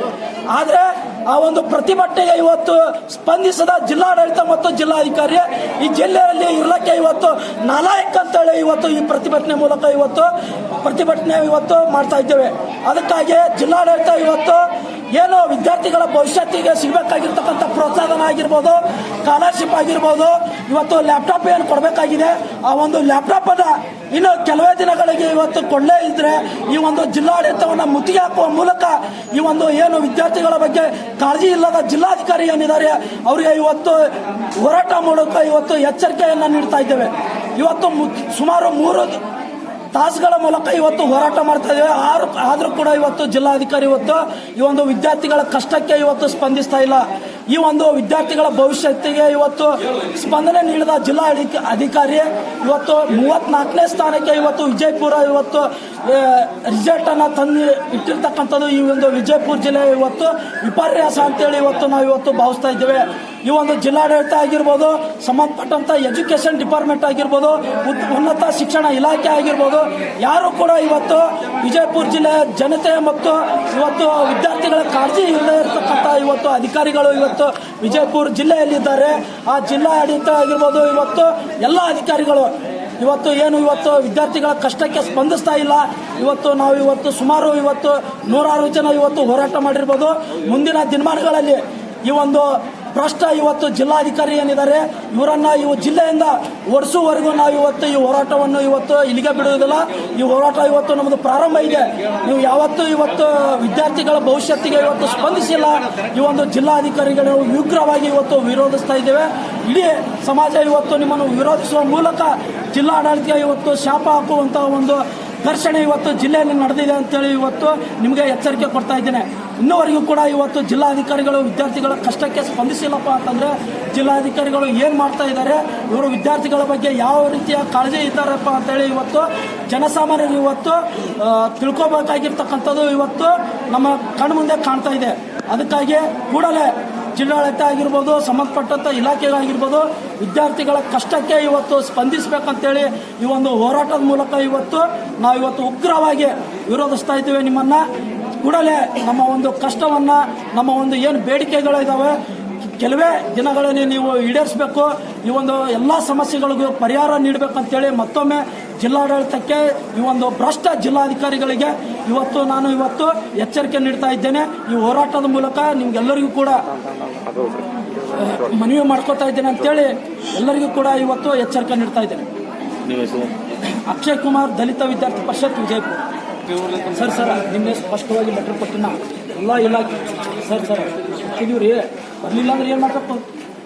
ಆದ್ರೆ ಆ ಒಂದು ಪ್ರತಿಭಟನೆಗೆ ಇವತ್ತು ಸ್ಪಂದಿಸದ ಜಿಲ್ಲಾಡಳಿತ ಮತ್ತು ಜಿಲ್ಲಾಧಿಕಾರಿ ಈ ಜಿಲ್ಲೆಯಲ್ಲಿ ಇರಲಿಕ್ಕೆ ಇವತ್ತು ನಾಲಾಯಕ್ ಅಂತೇಳಿ ಇವತ್ತು ಈ ಪ್ರತಿಭಟನೆ ಮೂಲಕ ಇವತ್ತು ಪ್ರತಿಭಟನೆ ಇವತ್ತು ಮಾಡ್ತಾ ಇದ್ದೇವೆ. ಅದಕ್ಕಾಗಿ ಜಿಲ್ಲಾಡಳಿತ ಇವತ್ತು ಏನು ವಿದ್ಯಾರ್ಥಿಗಳ ಭವಿಷ್ಯತ್ತಿಗೆ ಸಿಗಬೇಕಾಗಿರ್ತಕ್ಕಂಥ ಪ್ರೋತ್ಸಾಹನ ಆಗಿರ್ಬೋದು ಸ್ಕಾಲರ್ಶಿಪ್ ಆಗಿರ್ಬೋದು, ಇವತ್ತು ಲ್ಯಾಪ್ಟಾಪ್ ಏನು ಕೊಡಬೇಕಾಗಿದೆ, ಆ ಒಂದು ಲ್ಯಾಪ್ಟಾಪ್ ಅನ್ನ ಇನ್ನು ಕೆಲವೇ ದಿನಗಳಿಗೆ ಇವತ್ತು ಕೊಡಲೇ ಇದ್ರೆ ಈ ಒಂದು ಜಿಲ್ಲಾಡಳಿತವನ್ನು ಮುತ್ತಿಗೆ ಹಾಕುವ ಮೂಲಕ ಈ ಒಂದು ಏನು ವಿದ್ಯಾರ್ಥಿಗಳ ಬಗ್ಗೆ ಕಾಳಜಿ ಇಲ್ಲದ ಜಿಲ್ಲಾಧಿಕಾರಿ ಏನಿದ್ದಾರೆ, ಅವರಿಗೆ ಇವತ್ತು ಹೋರಾಟ ಮೂಲಕ ಇವತ್ತು ಎಚ್ಚರಿಕೆಯನ್ನು ನೀಡ್ತಾ ಇದ್ದೇವೆ. ಇವತ್ತು ಸುಮಾರು ಮೂರು ತಾಸುಗಳ ಮೂಲಕ ಇವತ್ತು ಹೋರಾಟ ಮಾಡ್ತಾ ಇದ್ದೇವೆ. ಆರು ಆದರೂ ಕೂಡ ಇವತ್ತು ಜಿಲ್ಲಾಧಿಕಾರಿ ಇವತ್ತು ಈ ಒಂದು ವಿದ್ಯಾರ್ಥಿಗಳ ಕಷ್ಟಕ್ಕೆ ಇವತ್ತು ಸ್ಪಂದಿಸ್ತಾ ಇಲ್ಲ. ಈ ಒಂದು ವಿದ್ಯಾರ್ಥಿಗಳ ಭವಿಷ್ಯತ್ತಿಗೆ ಇವತ್ತು ಸ್ಪಂದನೆ ನೀಡಿದ ಜಿಲ್ಲಾ ಅಧಿಕ- ಅಧಿಕಾರಿ ಇವತ್ತು ಮೂವತ್ನಾಲ್ಕನೇ ಸ್ಥಾನಕ್ಕೆ ಇವತ್ತು ವಿಜಯಪುರ ಇವತ್ತು ರಿಸಲ್ಟ್ ಅನ್ನ ತಂದು ಇಟ್ಟಿರ್ತಕ್ಕಂಥದ್ದು ಈ ಒಂದು ವಿಜಯಪುರ ಜಿಲ್ಲೆ ಇವತ್ತು ವಿಪರ್ಯಾಸ ಅಂತೇಳಿ ಇವತ್ತು ನಾವು ಇವತ್ತು ಭಾವಿಸ್ತಾ ಇದ್ದೇವೆ. ಈ ಒಂದು ಜಿಲ್ಲಾಡಳಿತ ಆಗಿರ್ಬೋದು, ಸಂಬಂಧಪಟ್ಟಂತ ಎಜುಕೇಶನ್ ಡಿಪಾರ್ಟ್ಮೆಂಟ್ ಆಗಿರ್ಬೋದು ಉನ್ನತ ಶಿಕ್ಷಣ ಇಲಾಖೆ ಆಗಿರ್ಬೋದು, ಯಾರು ಕೂಡ ಇವತ್ತು ವಿಜಯಪುರ ಜಿಲ್ಲೆಯ ಜನತೆ ಮತ್ತು ಇವತ್ತು ವಿದ್ಯಾರ್ಥಿಗಳ ಕಾಳಜಿ ಇಲ್ಲದೆ ಇರತಕ್ಕಂಥ ಇವತ್ತು ಅಧಿಕಾರಿಗಳು ಇವತ್ತು ವಿಜಯಪುರ ಜಿಲ್ಲೆಯಲ್ಲಿದ್ದಾರೆ. ಆ ಜಿಲ್ಲಾ ಆಡಳಿತ ಆಗಿರ್ಬೋದು, ಇವತ್ತು ಎಲ್ಲ ಅಧಿಕಾರಿಗಳು, ಇವತ್ತು ಏನು ಇವತ್ತು ವಿದ್ಯಾರ್ಥಿಗಳ ಕಷ್ಟಕ್ಕೆ ಸ್ಪಂದಿಸ್ತಾ ಇಲ್ಲ. ಇವತ್ತು ನಾವು ಇವತ್ತು ಸುಮಾರು ಇವತ್ತು ನೂರಾರು ಜನ ಇವತ್ತು ಹೋರಾಟ ಮಾಡಿರ್ಬೋದು. ಮುಂದಿನ ದಿನಮಾನಗಳಲ್ಲಿ ಈ ಒಂದು ಭ್ರಷ್ಟ ಇವತ್ತು ಜಿಲ್ಲಾಧಿಕಾರಿ ಏನಿದ್ದಾರೆ, ಇವರನ್ನ ಇವು ಜಿಲ್ಲೆಯಿಂದ ಓಡಿಸುವವರೆಗೂ ನಾವು ಇವತ್ತು ಈ ಹೋರಾಟವನ್ನು ಇವತ್ತು ಇಲ್ಲಿಗೆ ಬಿಡುವುದಿಲ್ಲ. ಈ ಹೋರಾಟ ಇವತ್ತು ನಮ್ಮದು ಪ್ರಾರಂಭ ಇದೆ. ನೀವು ಯಾವತ್ತೂ ಇವತ್ತು ವಿದ್ಯಾರ್ಥಿಗಳ ಭವಿಷ್ಯತ್ತಿಗೆ ಇವತ್ತು ಸ್ಪಂದಿಸಿಲ್ಲ. ಈ ಒಂದು ಜಿಲ್ಲಾಧಿಕಾರಿಗಳು ಉಗ್ರವಾಗಿ ಇವತ್ತು ವಿರೋಧಿಸ್ತಾ ಇದ್ದೇವೆ. ಇಡೀ ಸಮಾಜ ಇವತ್ತು ನಿಮ್ಮನ್ನು ವಿರೋಧಿಸುವ ಮೂಲಕ ಜಿಲ್ಲಾಡಳಿತ ಇವತ್ತು ಶಾಪ ಹಾಕುವಂತಹ ಒಂದು ಘರ್ಷಣೆ ಇವತ್ತು ಜಿಲ್ಲೆಯಲ್ಲಿ ನಡೆದಿದೆ ಅಂತೇಳಿ ಇವತ್ತು ನಿಮಗೆ ಎಚ್ಚರಿಕೆ ಕೊಡ್ತಾ ಇದ್ದೇನೆ. ಇನ್ನುವರೆಗೂ ಕೂಡ ಇವತ್ತು ಜಿಲ್ಲಾಧಿಕಾರಿಗಳು ವಿದ್ಯಾರ್ಥಿಗಳ ಕಷ್ಟಕ್ಕೆ ಸ್ಪಂದಿಸಿಲ್ಲಪ್ಪ ಅಂತಂದ್ರೆ ಜಿಲ್ಲಾಧಿಕಾರಿಗಳು ಏನು ಮಾಡ್ತಾ ಇದ್ದಾರೆ? ಇವರು ವಿದ್ಯಾರ್ಥಿಗಳ ಬಗ್ಗೆ ಯಾವ ರೀತಿಯ ಕಾಳಜಿ ಇದ್ದಾರಪ್ಪ ಅಂತೇಳಿ ಇವತ್ತು ಜನಸಾಮಾನ್ಯರು ಇವತ್ತು ತಿಳ್ಕೊಬೇಕಾಗಿರ್ತಕ್ಕಂಥದ್ದು ಇವತ್ತು ನಮ್ಮ ಕಣ್ಮುಂದೆ ಕಾಣ್ತಾ ಇದೆ. ಅದಕ್ಕಾಗಿ ಕೂಡಲೇ ಜಿಲ್ಲಾಡಳಿತ ಆಗಿರ್ಬೋದು ಸಂಬಂಧಪಟ್ಟಂಥ ಇಲಾಖೆಗಳಾಗಿರ್ಬೋದು, ವಿದ್ಯಾರ್ಥಿಗಳ ಕಷ್ಟಕ್ಕೆ ಇವತ್ತು ಸ್ಪಂದಿಸಬೇಕಂತೇಳಿ ಈ ಒಂದು ಹೋರಾಟದ ಮೂಲಕ ಇವತ್ತು ನಾವು ಇವತ್ತು ಉಗ್ರವಾಗಿ ವಿರೋಧಿಸ್ತಾ ಇದ್ದೇವೆ ನಿಮ್ಮನ್ನ. ಕೂಡಲೇ ನಮ್ಮ ಒಂದು ಕಷ್ಟವನ್ನ ನಮ್ಮ ಒಂದು ಏನು ಬೇಡಿಕೆಗಳಿದ್ದಾವೆ ಕೆಲವೇ ದಿನಗಳಲ್ಲಿ ನೀವು ಈಡೇರಿಸಬೇಕು. ಈ ಒಂದು ಎಲ್ಲ ಸಮಸ್ಯೆಗಳಿಗೂ ಪರಿಹಾರ ನೀಡಬೇಕಂತೇಳಿ ಮತ್ತೊಮ್ಮೆ ಜಿಲ್ಲಾಡಳಿತಕ್ಕೆ ಈ ಒಂದು ಭ್ರಷ್ಟ ಜಿಲ್ಲಾಧಿಕಾರಿಗಳಿಗೆ ಇವತ್ತು ನಾನು ಇವತ್ತು ಎಚ್ಚರಿಕೆ ನೀಡ್ತಾ ಇದ್ದೇನೆ. ಈ ಹೋರಾಟದ ಮೂಲಕ ನಿಮ್ಗೆಲ್ಲರಿಗೂ ಕೂಡ ಮನವಿ ಮಾಡ್ಕೋತಾ ಇದ್ದೇನೆ ಅಂತೇಳಿ ಎಲ್ಲರಿಗೂ ಕೂಡ ಇವತ್ತು ಎಚ್ಚರಿಕೆ ನೀಡ್ತಾ ಇದ್ದೇನೆ. ಅಕ್ಷಯ್ ಕುಮಾರ್ ದಲಿತ ವಿದ್ಯಾರ್ಥಿ ಪರಿಷತ್ ವಿಜಯಪುರ. ಸರ್ ಸರ್, ನಿನ್ನೆ ಸ್ಪಷ್ಟವಾಗಿ ಲೆಟರ್ ಕೊಟ್ಟಿನ ಎಲ್ಲ ಇಲಾಖೆ ಸರ್ ಸರ್ ಇದೀವಿ ರೀ ಅಂದ್ರೆ ಏನು ಮಾಡ್ತಪ್ಪ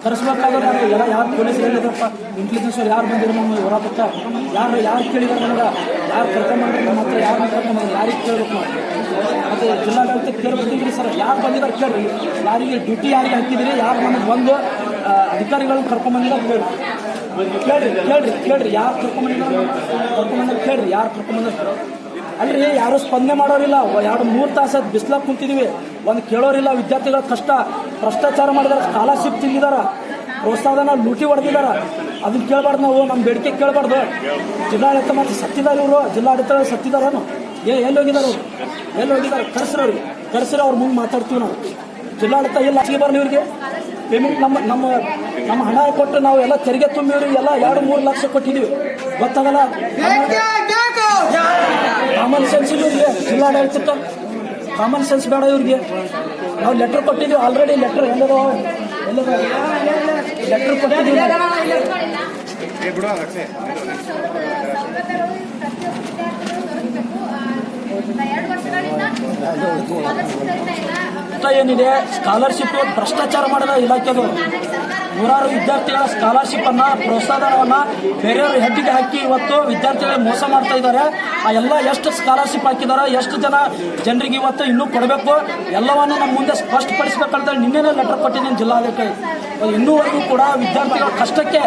ಕರೆಸ್ಬೇಕಾದ್ರೆ ಎಲ್ಲ ಯಾರು ಪೊಲೀಸ್ ಹೇಳಿದ್ರಪ್ಪ? ಇಂಟೆಲಿಜೆನ್ಸ್ ಯಾರು ಬಂದಿರೋ ನಮ್ಮ ಹೊರಾಪತ್ತ ಯಾರು ಯಾರು ಕೇಳಿದಾರೆ ನನಗೆ ಯಾರು ಕರ್ಕೊಂಬಂದ್ರೆ ನಮ್ಮ ಹತ್ರ, ಯಾರು ಕರ್ಕೊಂಬಂದ್ರೆ ಯಾರಿಗೆ ಕೇಳಬೇಕು ಮತ್ತೆ ಜಿಲ್ಲಾಡಳಿತ ಕೇಳ್ಬೇಕಿದ್ರಿ ಸರ್, ಯಾರು ಬಂದಿದ್ದಾರೆ ಕೇಳ್ರಿ. ಯಾರಿಗೆ ಡ್ಯೂಟಿ ಯಾರಿಗೆ ಹಾಕಿದಿರಿ? ಯಾರು ನಮಗೆ ಬಂದು ಅಧಿಕಾರಿಗಳನ್ನ ಕರ್ಕೊಂಬಂದಿದ್ದಾರೆ ಕೇಳ್ರಿ. ಕೇಳ್ರಿ ಕೇಳ್ರಿ ಕೇಳ್ರಿ. ಯಾರು ಕರ್ಕೊಂಬಂದಿದ್ದಾರೆ ಕರ್ಕೊಂಬಂದ್ರೆ ಕೇಳ್ರಿ. ಯಾರು ಕರ್ಕೊಂಬಂದ್ರೆ ಅಲ್ರಿ, ಯಾರು ಸ್ಪಂದನೆ ಮಾಡೋರಿಲ್ಲ. ಎರಡು, ಮೂರು ತಾಸು ಬಿಸ್ಲಾಗ ಕುಂತಿದೀವಿ. ಒಂದು ಕೇಳೋರಿಲ್ಲ, ವಿದ್ಯಾರ್ಥಿಗಳ ಕಷ್ಟ. ಭ್ರಷ್ಟಾಚಾರ ಮಾಡಿದಾರ ಸ್ಕಾಲರ್ಶಿಪ್ ತಿಂದಿದಾರ, ಪ್ರೋತ್ಸಾಹನ ಲೂಟಿ ಹೊಡೆದಿದಾರ. ಅದನ್ನ ಕೇಳಬಾರ್ದು ನಾವು ನಮ್ಮ ಬೇಡಿಕೆ ಕೇಳಬಾರ್ದು. ಜಿಲ್ಲಾಡಳಿತ ಮತ್ತೆ ಸತ್ತಿದಾರೆ ಇವರು. ಜಿಲ್ಲಾಡಳಿತ ಸತ್ತಿದಾರನು ಏ, ಎಲ್ಲಿ ಹೋಗಿದಾರ? ಎಲ್ಲಿ ಹೋಗಿದ್ದಾರೆ ಕರ್ಸ್ರವ್ರಿಗೆ ಕರ್ಸ್ರ ಅವ್ರ ಮುಂದೆ ಮಾತಾಡ್ತೀವಿ ನಾವು. ಜಿಲ್ಲಾಡಳಿತ ಎಲ್ಲ ಹಚ್ಚಿಗೆ ಬರಲಿ ಇವ್ರಿಗೆ? ಪೇಮೆಂಟ್ ನಮ್ಮ ನಮ್ಮ ನಮ್ಮ ಹಣ ಕೊಟ್ಟು ನಾವು ಎಲ್ಲ ತೆರಿಗೆ ತುಂಬಿ ಎಲ್ಲ ಎರಡು, ಮೂರು ಲಕ್ಷ ಕೊಟ್ಟಿದ್ದೀವಿ ಗೊತ್ತಾಗಲ್ಲ? ಕಾಮನ್ ಸೆನ್ಸ್ ಇಲ್ಲ ಇವ್ರಿಗೆ ಜಿಲ್ಲಾಡಳಿತಕ್ಕೆ ಕಾಮನ್ ಸೆನ್ಸ್ ಬೇಡ ಇವ್ರಿಗೆ. ನಾವು ಲೆಟರ್ ಕೊಟ್ಟಿದ್ದೀವಿ ಆಲ್ರೆಡಿ ಲೆಟರ್ ಎಲ್ಲದೋ ಎಲ್ಲದೋ. ಲೆಟರ್ ಕೊಟ್ಟಿದ್ದೀವಿ ಏನಿದೆ? ಸ್ಕಾಲರ್ಶಿಪ್ ಭ್ರಷ್ಟಾಚಾರ ಮಾಡಿದ ಇಲಾಖೆದು. ನೂರಾರು ವಿದ್ಯಾರ್ಥಿಗಳ ಸ್ಕಾಲರ್ಶಿಪ್ ಅನ್ನ ಪ್ರೋತ್ಸಾಹವನ್ನ ಬೇರೆಯವ್ರ ಹೆಡ್ಡಿಗೆ ಹಾಕಿ ಇವತ್ತು ವಿದ್ಯಾರ್ಥಿಗಳಿಗೆ ಮೋಸ ಮಾಡ್ತಾ ಇದ್ದಾರೆ. ಆ ಎಲ್ಲ ಎಷ್ಟು ಸ್ಕಾಲರ್ಶಿಪ್ ಹಾಕಿದಾರ, ಎಷ್ಟು ಜನ ಜನರಿಗೆ ಇವತ್ತು ಇನ್ನೂ ಕೊಡಬೇಕು, ಎಲ್ಲವನ್ನು ನಮ್ಮ ಮುಂದೆ ಸ್ಪಷ್ಟಪಡಿಸಬೇಕಂತ ನಿನ್ನೆನೇ ಲೆಟರ್ ಕೊಟ್ಟಿದ್ದೀನಿ ಜಿಲ್ಲಾಧಿಕಾರಿ. ಇನ್ನೂವರೆಗೂ ಕೂಡ ವಿದ್ಯಾರ್ಥಿಗಳ ಕಷ್ಟಕ್ಕೆ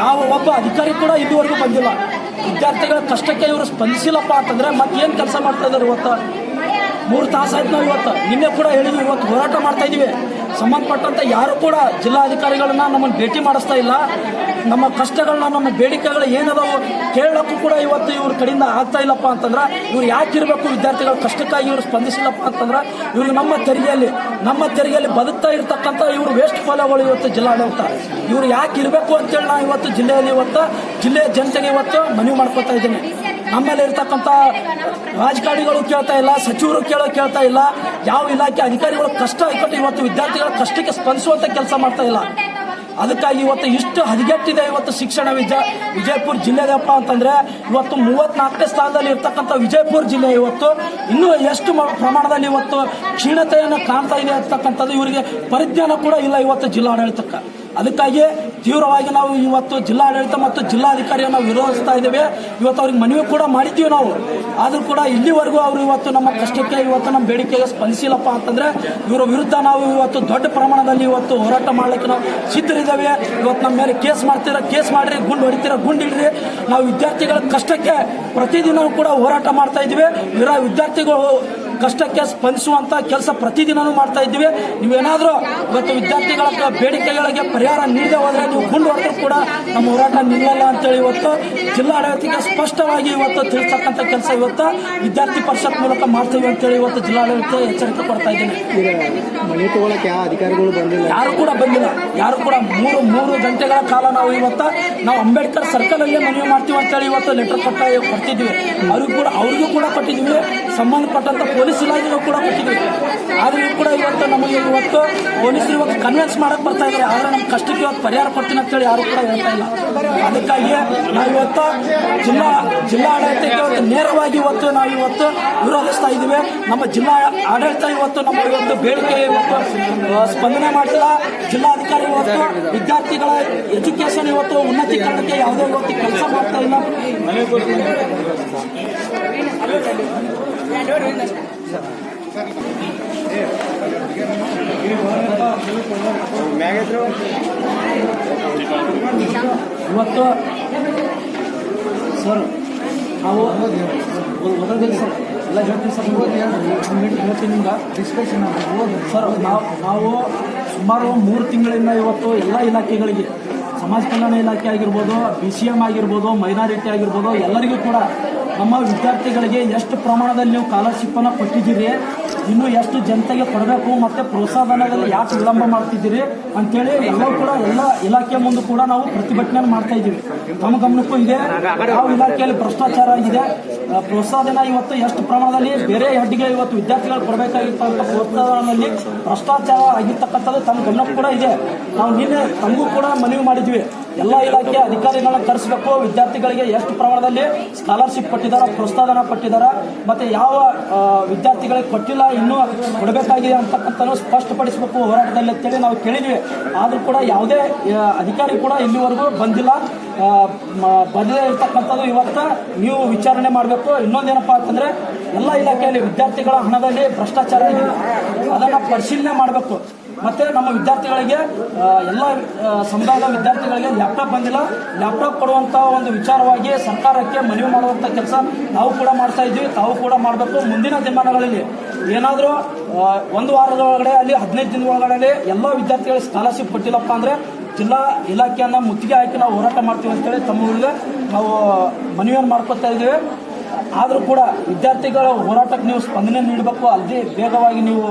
ಯಾವ ಒಬ್ಬ ಅಧಿಕಾರಿ ಕೂಡ ಇದುವರೆಗೂ ಬಂದಿಲ್ಲ. ವಿದ್ಯಾರ್ಥಿಗಳ ಕಷ್ಟಕ್ಕೆ ಇವರು ಸ್ಪಂದಿಸಿಲ್ಲಪ್ಪ ಅಂತಂದ್ರೆ ಮತ್ತೇನು ಕೆಲಸ ಮಾಡ್ತಾ ಇದ್ದಾರೆ ಇವತ್ತು? ಮೂರು ತಾಸು ನಾವು ಇವತ್ತು. ನಿನ್ನೆ ಕೂಡ ಹೇಳಿದ್ವಿ, ಇವತ್ತು ಹೋರಾಟ ಮಾಡ್ತಾ ಇದೀವಿ. ಸಂಬಂಧಪಟ್ಟಂತ ಯಾರು ಕೂಡ ಜಿಲ್ಲಾಧಿಕಾರಿಗಳನ್ನ ನಮ್ಮನ್ನು ಭೇಟಿ ಮಾಡಿಸ್ತಾ ಇಲ್ಲ. ನಮ್ಮ ಕಷ್ಟಗಳನ್ನ, ನಮ್ಮ ಬೇಡಿಕೆಗಳು ಏನದಾವು ಕೇಳಕ್ಕೂ ಕೂಡ ಇವತ್ತು ಇವ್ರ ಕಡೆಯಿಂದ ಆಗ್ತಾ ಇಲ್ಲಪ್ಪ ಅಂತಂದ್ರೆ, ಇವ್ರು ಯಾಕೆ ಇರಬೇಕು ವಿದ್ಯಾರ್ಥಿಗಳ? ಕಷ್ಟಕ್ಕಾಗಿ ಇವ್ರು ಸ್ಪಂದಿಸಿಲ್ಲಪ್ಪ ಅಂತಂದ್ರೆ, ಇವರು ನಮ್ಮ ತೆರಿಗೆಯಲ್ಲಿ ನಮ್ಮ ತೆರಿಗೆಯಲ್ಲಿ ಬದುಕ್ತಾ ಇರ್ತಕ್ಕಂಥ ಇವರು ವೇಸ್ಟ್ ಫಾಲೋಗಳು ಇವತ್ತು ಜಿಲ್ಲಾಡಳಿತ. ಇವ್ರು ಯಾಕೆ ಇರಬೇಕು ಅಂತೇಳಿ ನಾವು ಇವತ್ತು ಜಿಲ್ಲೆಯಲ್ಲಿ ಇವತ್ತು, ಜಿಲ್ಲೆಯ ಜನತೆಗೆ ಇವತ್ತು ಮನವಿ ಮಾಡ್ಕೊತಾ ಇದ್ದೀನಿ. ನಮ್ಮಲ್ಲಿ ಇರ್ತಕ್ಕಂಥ ರಾಜಕಾರಣಿಗಳು ಕೇಳ್ತಾ ಇಲ್ಲ, ಸಚಿವರು ಕೇಳೋ ಕೇಳ್ತಾ ಇಲ್ಲ. ಯಾವ ಇಲಾಖೆ ಅಧಿಕಾರಿಗಳು ಕಷ್ಟ ಇಟ್ಕೊಂಡು ಇವತ್ತು ವಿದ್ಯಾರ್ಥಿಗಳ ಕಷ್ಟಕ್ಕೆ ಸ್ಪಂದಿಸುವಂತ ಕೆಲಸ ಮಾಡ್ತಾ ಇಲ್ಲ. ಅದಕ್ಕಾಗಿ ಇವತ್ತು ಇಷ್ಟು ಹದಗೆಟ್ಟಿದೆ ಇವತ್ತು ಶಿಕ್ಷಣ ವಿಜಯ ವಿಜಯಪುರ ಜಿಲ್ಲೆದಪ್ಪ ಅಂತಂದ್ರೆ ಇವತ್ತು ಮೂವತ್ನಾಲ್ಕನೇ ಸ್ಥಾನದಲ್ಲಿ ಇರ್ತಕ್ಕಂಥ ವಿಜಯಪುರ ಜಿಲ್ಲೆ ಇವತ್ತು ಇನ್ನೂ ಎಷ್ಟು ಪ್ರಮಾಣದಲ್ಲಿ ಇವತ್ತು ಕ್ಷೀಣತೆಯನ್ನು ಕಾಣ್ತಾ ಇದೆ ಅಂತಕ್ಕಂಥದ್ದು ಇವರಿಗೆ ಪರಿಜ್ಞಾನ ಕೂಡ ಇಲ್ಲ ಇವತ್ತು ಜಿಲ್ಲಾಡಳಿತಕ್ಕೆ. ಅದಕ್ಕಾಗಿ ತೀವ್ರವಾಗಿ ನಾವು ಇವತ್ತು ಜಿಲ್ಲಾಡಳಿತ ಮತ್ತು ಜಿಲ್ಲಾಧಿಕಾರಿಯನ್ನು ವಿರೋಧಿಸ್ತಾ ಇದ್ದೇವೆ. ಇವತ್ತು ಅವ್ರಿಗೆ ಮನವಿ ಕೂಡ ಮಾಡಿದ್ದೀವಿ ನಾವು. ಆದರೂ ಕೂಡ ಇಲ್ಲಿವರೆಗೂ ಅವರು ಇವತ್ತು ನಮ್ಮ ಕಷ್ಟಕ್ಕೆ, ಇವತ್ತು ನಮ್ಮ ಬೇಡಿಕೆಗೆ ಸ್ಪಂದಿಸಿಲ್ಲಪ್ಪ ಅಂತಂದರೆ ಇವರ ವಿರುದ್ಧ ನಾವು ಇವತ್ತು ದೊಡ್ಡ ಪ್ರಮಾಣದಲ್ಲಿ ಇವತ್ತು ಹೋರಾಟ ಮಾಡಲಿಕ್ಕೆ ನಾವು ಸಿದ್ಧರಿದ್ದೇವೆ. ಇವತ್ತು ನಮ್ಮ ಮೇಲೆ ಕೇಸ್ ಮಾಡ್ತೀರ, ಕೇಸ್ ಮಾಡಿರಿ, ಗುಂಡು ಹೊಡಿತೀರ, ಗುಂಡು ಇಡ್ರಿ ನಾವು ವಿದ್ಯಾರ್ಥಿಗಳ ಕಷ್ಟಕ್ಕೆ ಪ್ರತಿದಿನವೂ ಕೂಡ ಹೋರಾಟ ಮಾಡ್ತಾ ಇದ್ದೀವಿ. ಇವರ ವಿದ್ಯಾರ್ಥಿಗಳು ಕಷ್ಟಕ್ಕೆ ಸ್ಪಂದಿಸುವಂತ ಕೆಲಸ ಪ್ರತಿದಿನನೂ ಮಾಡ್ತಾ ಇದ್ದೀವಿ. ನೀವೇನಾದ್ರೂ ಇವತ್ತು ವಿದ್ಯಾರ್ಥಿಗಳ ಬೇಡಿಕೆಗಳಿಗೆ ಪರಿಹಾರ ನೀಡದೆ ಹೋದ್ರೆ ನೀವು ಮುಂದುವರೆದ್ರು ಕೂಡ ನಮ್ಮ ಹೋರಾಟ ನಿಲ್ಲಲ್ಲ ಅಂತೇಳಿ ಇವತ್ತು ಜಿಲ್ಲಾಡಳಿತಕ್ಕೆ ಸ್ಪಷ್ಟವಾಗಿ ಇವತ್ತು ತಿಳಿಸ್ತಕ್ಕಂಥ ಕೆಲಸ ಇವತ್ತು ವಿದ್ಯಾರ್ಥಿ ಪರಿಷತ್ ಮೂಲಕ ಮಾಡ್ತೀವಿ ಅಂತೇಳಿ ಇವತ್ತು ಜಿಲ್ಲಾಡಳಿತ ಎಚ್ಚರಿಕೆ ಕೊಡ್ತಾ ಇದ್ದೀನಿ. ಅಧಿಕಾರಿಗಳು ಬಂದಿಲ್ಲ? ಯಾರು ಕೂಡ ಬಂದಿಲ್ಲ. ಯಾರು ಕೂಡ ಮೂರು ಮೂರು ಗಂಟೆಗಳ ಕಾಲ ನಾವು ಇವತ್ತು ನಾವು ಅಂಬೇಡ್ಕರ್ ಸರ್ಕಲ್ ಅಲ್ಲಿ ಮನವಿ ಮಾಡ್ತೀವಿ ಅಂತೇಳಿ ಇವತ್ತು ಲೆಟರ್ ಕೊಟ್ಟ ಕೊಡ್ತಿದ್ವಿ. ಅವ್ರಿಗೂ ಕೂಡ ಅವ್ರಿಗೂ ಕೂಡ ಕೊಟ್ಟಿದ್ವಿ ಸಂಬಂಧಪಟ್ಟಂತ ಪೊಲೀಸ್ ಇಲಾಖೆಗೂ ಕೂಡ ಕೊಟ್ಟಿದ್ದೀವಿ ಆದ್ರೂ ಕೂಡ ಇವತ್ತು ನಮಗೆ ಇವತ್ತು ಪೊಲೀಸರು ಇವತ್ತು ಕನ್ವಿನ್ಸ್ ಮಾಡಕ್ ಬರ್ತಾ ಇದ್ದಾರೆ ಆದ್ರೆ ನಮ್ಮ ಕಷ್ಟಕ್ಕೆ ಇವತ್ತು ಪರಿಹಾರ ಕೊಡ್ತೀನಿ ಅಂತೇಳಿ ಯಾರು ಕೂಡ ಹೇಳ್ತಾ ಇಲ್ಲ. ಅದಕ್ಕಾಗಿ ನಾವು ಇವತ್ತು ಜಿಲ್ಲಾ ಜಿಲ್ಲಾ ಆಡಳಿತಕ್ಕೆ ಇವತ್ತು ನೇರವಾಗಿ ಇವತ್ತು ನಾವು ಇವತ್ತು ವಿರೋಧಿಸ್ತಾ ಇದ್ದೀವಿ. ನಮ್ಮ ಜಿಲ್ಲಾ ಆಡಳಿತ ಇವತ್ತು ನಮ್ಮ ಇವತ್ತು ಬೇಡಿಕೆ ಇವತ್ತು ಸ್ಪಂದನೆ ಮಾಡ್ತಿಲ್ಲ. ಜಿಲ್ಲಾಧಿಕಾರಿ ಇವತ್ತು, ವಿದ್ಯಾರ್ಥಿಗಳ ಎಜುಕೇಶನ್ ಇವತ್ತು ಉನ್ನತೀಕರಣಕ್ಕೆ ಯಾವುದೇ ಇವತ್ತು ಕೆಲಸ ಮಾಡ್ತಾ ಇಲ್ಲ. ಇವತ್ತು ಸರ್ ನಾವು ಓದೋದಿಲ್ಲ ಸರ್ ಎಲ್ಲ ಹೇಳ್ತೀವಿ ಸರ್ ಹೇಳ್ತೀನಿ ನಿಮ್ಗೆ. ಡಿಸ್ಕಷನ್ ಸರ್ ನಾವು ನಾವು ಸುಮಾರು ಮೂರು ತಿಂಗಳಿಂದ ಇವತ್ತು ಎಲ್ಲ ಇಲಾಖೆಗಳಿಗೆ ಸಮಾಜ ಕಲ್ಯಾಣ ಇಲಾಖೆ ಆಗಿರ್ಬೋದು ಬಿ ಸಿ ಎಂ ಆಗಿರ್ಬೋದು ಮೈನಾರಿಟಿ ಆಗಿರ್ಬೋದು ಎಲ್ಲರಿಗೂ ಕೂಡ ನಮ್ಮ ವಿದ್ಯಾರ್ಥಿಗಳಿಗೆ ಎಷ್ಟು ಪ್ರಮಾಣದಲ್ಲಿ ನೀವು ಸ್ಕಾಲರ್ಶಿಪ್ ಅನ್ನ ಕೊಟ್ಟಿದ್ದೀರಿ? ಇನ್ನು ಎಷ್ಟು ಜನತೆಗೆ ಕೊಡಬೇಕು ಮತ್ತೆ ಪ್ರೋತ್ಸಾಹಧನದಲ್ಲಿ ಯಾಕೆ ವಿಳಂಬ ಮಾಡ್ತಿದ್ದೀರಿ ಅಂತೇಳಿ ಎಲ್ಲರೂ ಕೂಡ ಎಲ್ಲ ಇಲಾಖೆ ಮುಂದೆ ಕೂಡ ನಾವು ಪ್ರತಿಭಟನೆ ಮಾಡ್ತಾ ಇದ್ದೀವಿ. ನಮ್ಮ ಗಮನಕ್ಕೂ ಇದೆ. ಯಾವ ಇಲಾಖೆಯಲ್ಲಿ ಭ್ರಷ್ಟಾಚಾರ ಆಗಿದೆ ಪ್ರೋತ್ಸಾಹನ ಇವತ್ತು ಎಷ್ಟು ಪ್ರಮಾಣದಲ್ಲಿ ಬೇರೆ ಹೆಡ್ಗೆ ಇವತ್ತು ವಿದ್ಯಾರ್ಥಿಗಳು ಕೊಡಬೇಕಾಗಿರ್ತಕ್ಕಂಥ ಪ್ರೋತ್ಸಾಹದಲ್ಲಿ ಭ್ರಷ್ಟಾಚಾರ ಆಗಿರ್ತಕ್ಕಂಥದ್ದು ತಮ್ಮ ಗಮನಕ್ಕೂ ಕೂಡ ಇದೆ. ನಾವು ನಿನ್ನೆ ತಮಗೂ ಕೂಡ ಮನವಿ ಮಾಡಿದ್ವಿ. ಎಲ್ಲ ಇಲಾಖೆ ಅಧಿಕಾರಿಗಳನ್ನ ಕರೆಸಬೇಕು. ವಿದ್ಯಾರ್ಥಿಗಳಿಗೆ ಎಷ್ಟು ಪ್ರಮಾಣದಲ್ಲಿ ಸ್ಕಾಲರ್ಶಿಪ್ ಕೊಟ್ಟಿದ್ದಾರೆ ಪ್ರೋತ್ಸಾಹನ ಕೊಟ್ಟಿದ್ದಾರೆ, ಮತ್ತೆ ಯಾವ ವಿದ್ಯಾರ್ಥಿಗಳಿಗೆ ಕೊಟ್ಟಿಲ್ಲ, ಇನ್ನೂ ಕೊಡಬೇಕಾಗಿದೆ ಅಂತಕ್ಕಂಥ ಸ್ಪಷ್ಟಪಡಿಸಬೇಕು. ಹೋರಾಟದಲ್ಲಿ ಅಂತೇಳಿ ನಾವು ಕೇಳಿದ್ವಿ. ಆದರೂ ಕೂಡ ಯಾವುದೇ ಅಧಿಕಾರಿ ಕೂಡ ಇಲ್ಲಿವರೆಗೂ ಬಂದಿಲ್ಲ. ಬಂದಿದೆ ಇರ್ತಕ್ಕಂಥದ್ದು ಇವತ್ತು ನೀವು ವಿಚಾರಣೆ ಮಾಡಬೇಕು. ಇನ್ನೊಂದೇನಪ್ಪ ಅಂತಂದ್ರೆ, ಎಲ್ಲ ಇಲಾಖೆಯಲ್ಲಿ ವಿದ್ಯಾರ್ಥಿಗಳ ಹಣದಲ್ಲಿ ಭ್ರಷ್ಟಾಚಾರ ಇದೆ. ಅದನ್ನು ಪರಿಶೀಲನೆ ಮಾಡಬೇಕು. ಮತ್ತೆ ನಮ್ಮ ವಿದ್ಯಾರ್ಥಿಗಳಿಗೆ ಎಲ್ಲ ಸಮುದಾಯದ ವಿದ್ಯಾರ್ಥಿಗಳಿಗೆ ಲ್ಯಾಪ್ಟಾಪ್ ಬಂದಿಲ್ಲ. ಲ್ಯಾಪ್ಟಾಪ್ ಕೊಡುವಂತ ಒಂದು ವಿಚಾರವಾಗಿ ಸರ್ಕಾರಕ್ಕೆ ಮನವಿ ಮಾಡುವಂತ ಕೆಲಸ ನಾವು ಕೂಡ ಮಾಡ್ತಾ ಇದ್ವಿ. ತಾವು ಕೂಡ ಮಾಡಬೇಕು. ಮುಂದಿನ ದಿನಮಾನಗಳಲ್ಲಿ ಏನಾದರೂ ಒಂದು ವಾರದ ಒಳಗಡೆ ಅಲ್ಲಿ ಹದಿನೈದು ದಿನದ ಒಳಗಡೆ ಎಲ್ಲ ವಿದ್ಯಾರ್ಥಿಗಳಿಗೆ ಸ್ಕಾಲರ್ಶಿಪ್ ಕೊಟ್ಟಿಲ್ಲಪ್ಪ ಅಂದ್ರೆ ಜಿಲ್ಲಾ ಇಲಾಖೆಯನ್ನ ಮುತ್ತಿಗೆ ಹಾಕಿ ನಾವು ಹೋರಾಟ ಮಾಡ್ತೀವಿ ಅಂತೇಳಿ ತಮ್ಮಗಳಿಗೆ ನಾವು ಮನವಿಯನ್ನು ಮಾಡ್ಕೊತಾ ಇದ್ದೀವಿ. ಆದರೂ ಕೂಡ ವಿದ್ಯಾರ್ಥಿಗಳ ಹೋರಾಟಕ್ಕೆ ನೀವು ಸ್ಪಂದನೆ ನೀಡಬೇಕು. ಅಲ್ಲದೆ ಬೇಗವಾಗಿ ನೀವು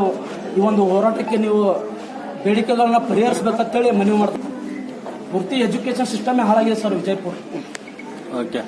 ಈ ಒಂದು ಹೋರಾಟಕ್ಕೆ ನೀವು ಬೇಡಿಕೆಗಳನ್ನ ಪರಿಹರಿಸಬೇಕಂತೇಳಿ ಮನವಿ ಮಾಡ್ತೀವಿ ಪೂರ್ತಿ ಎಜುಕೇಶನ್ ಸಿಸ್ಟಮೇ ಹಾಳಾಗಿದೆ ಸರ್ ವಿಜಯಪುರ. ಓಕೆ.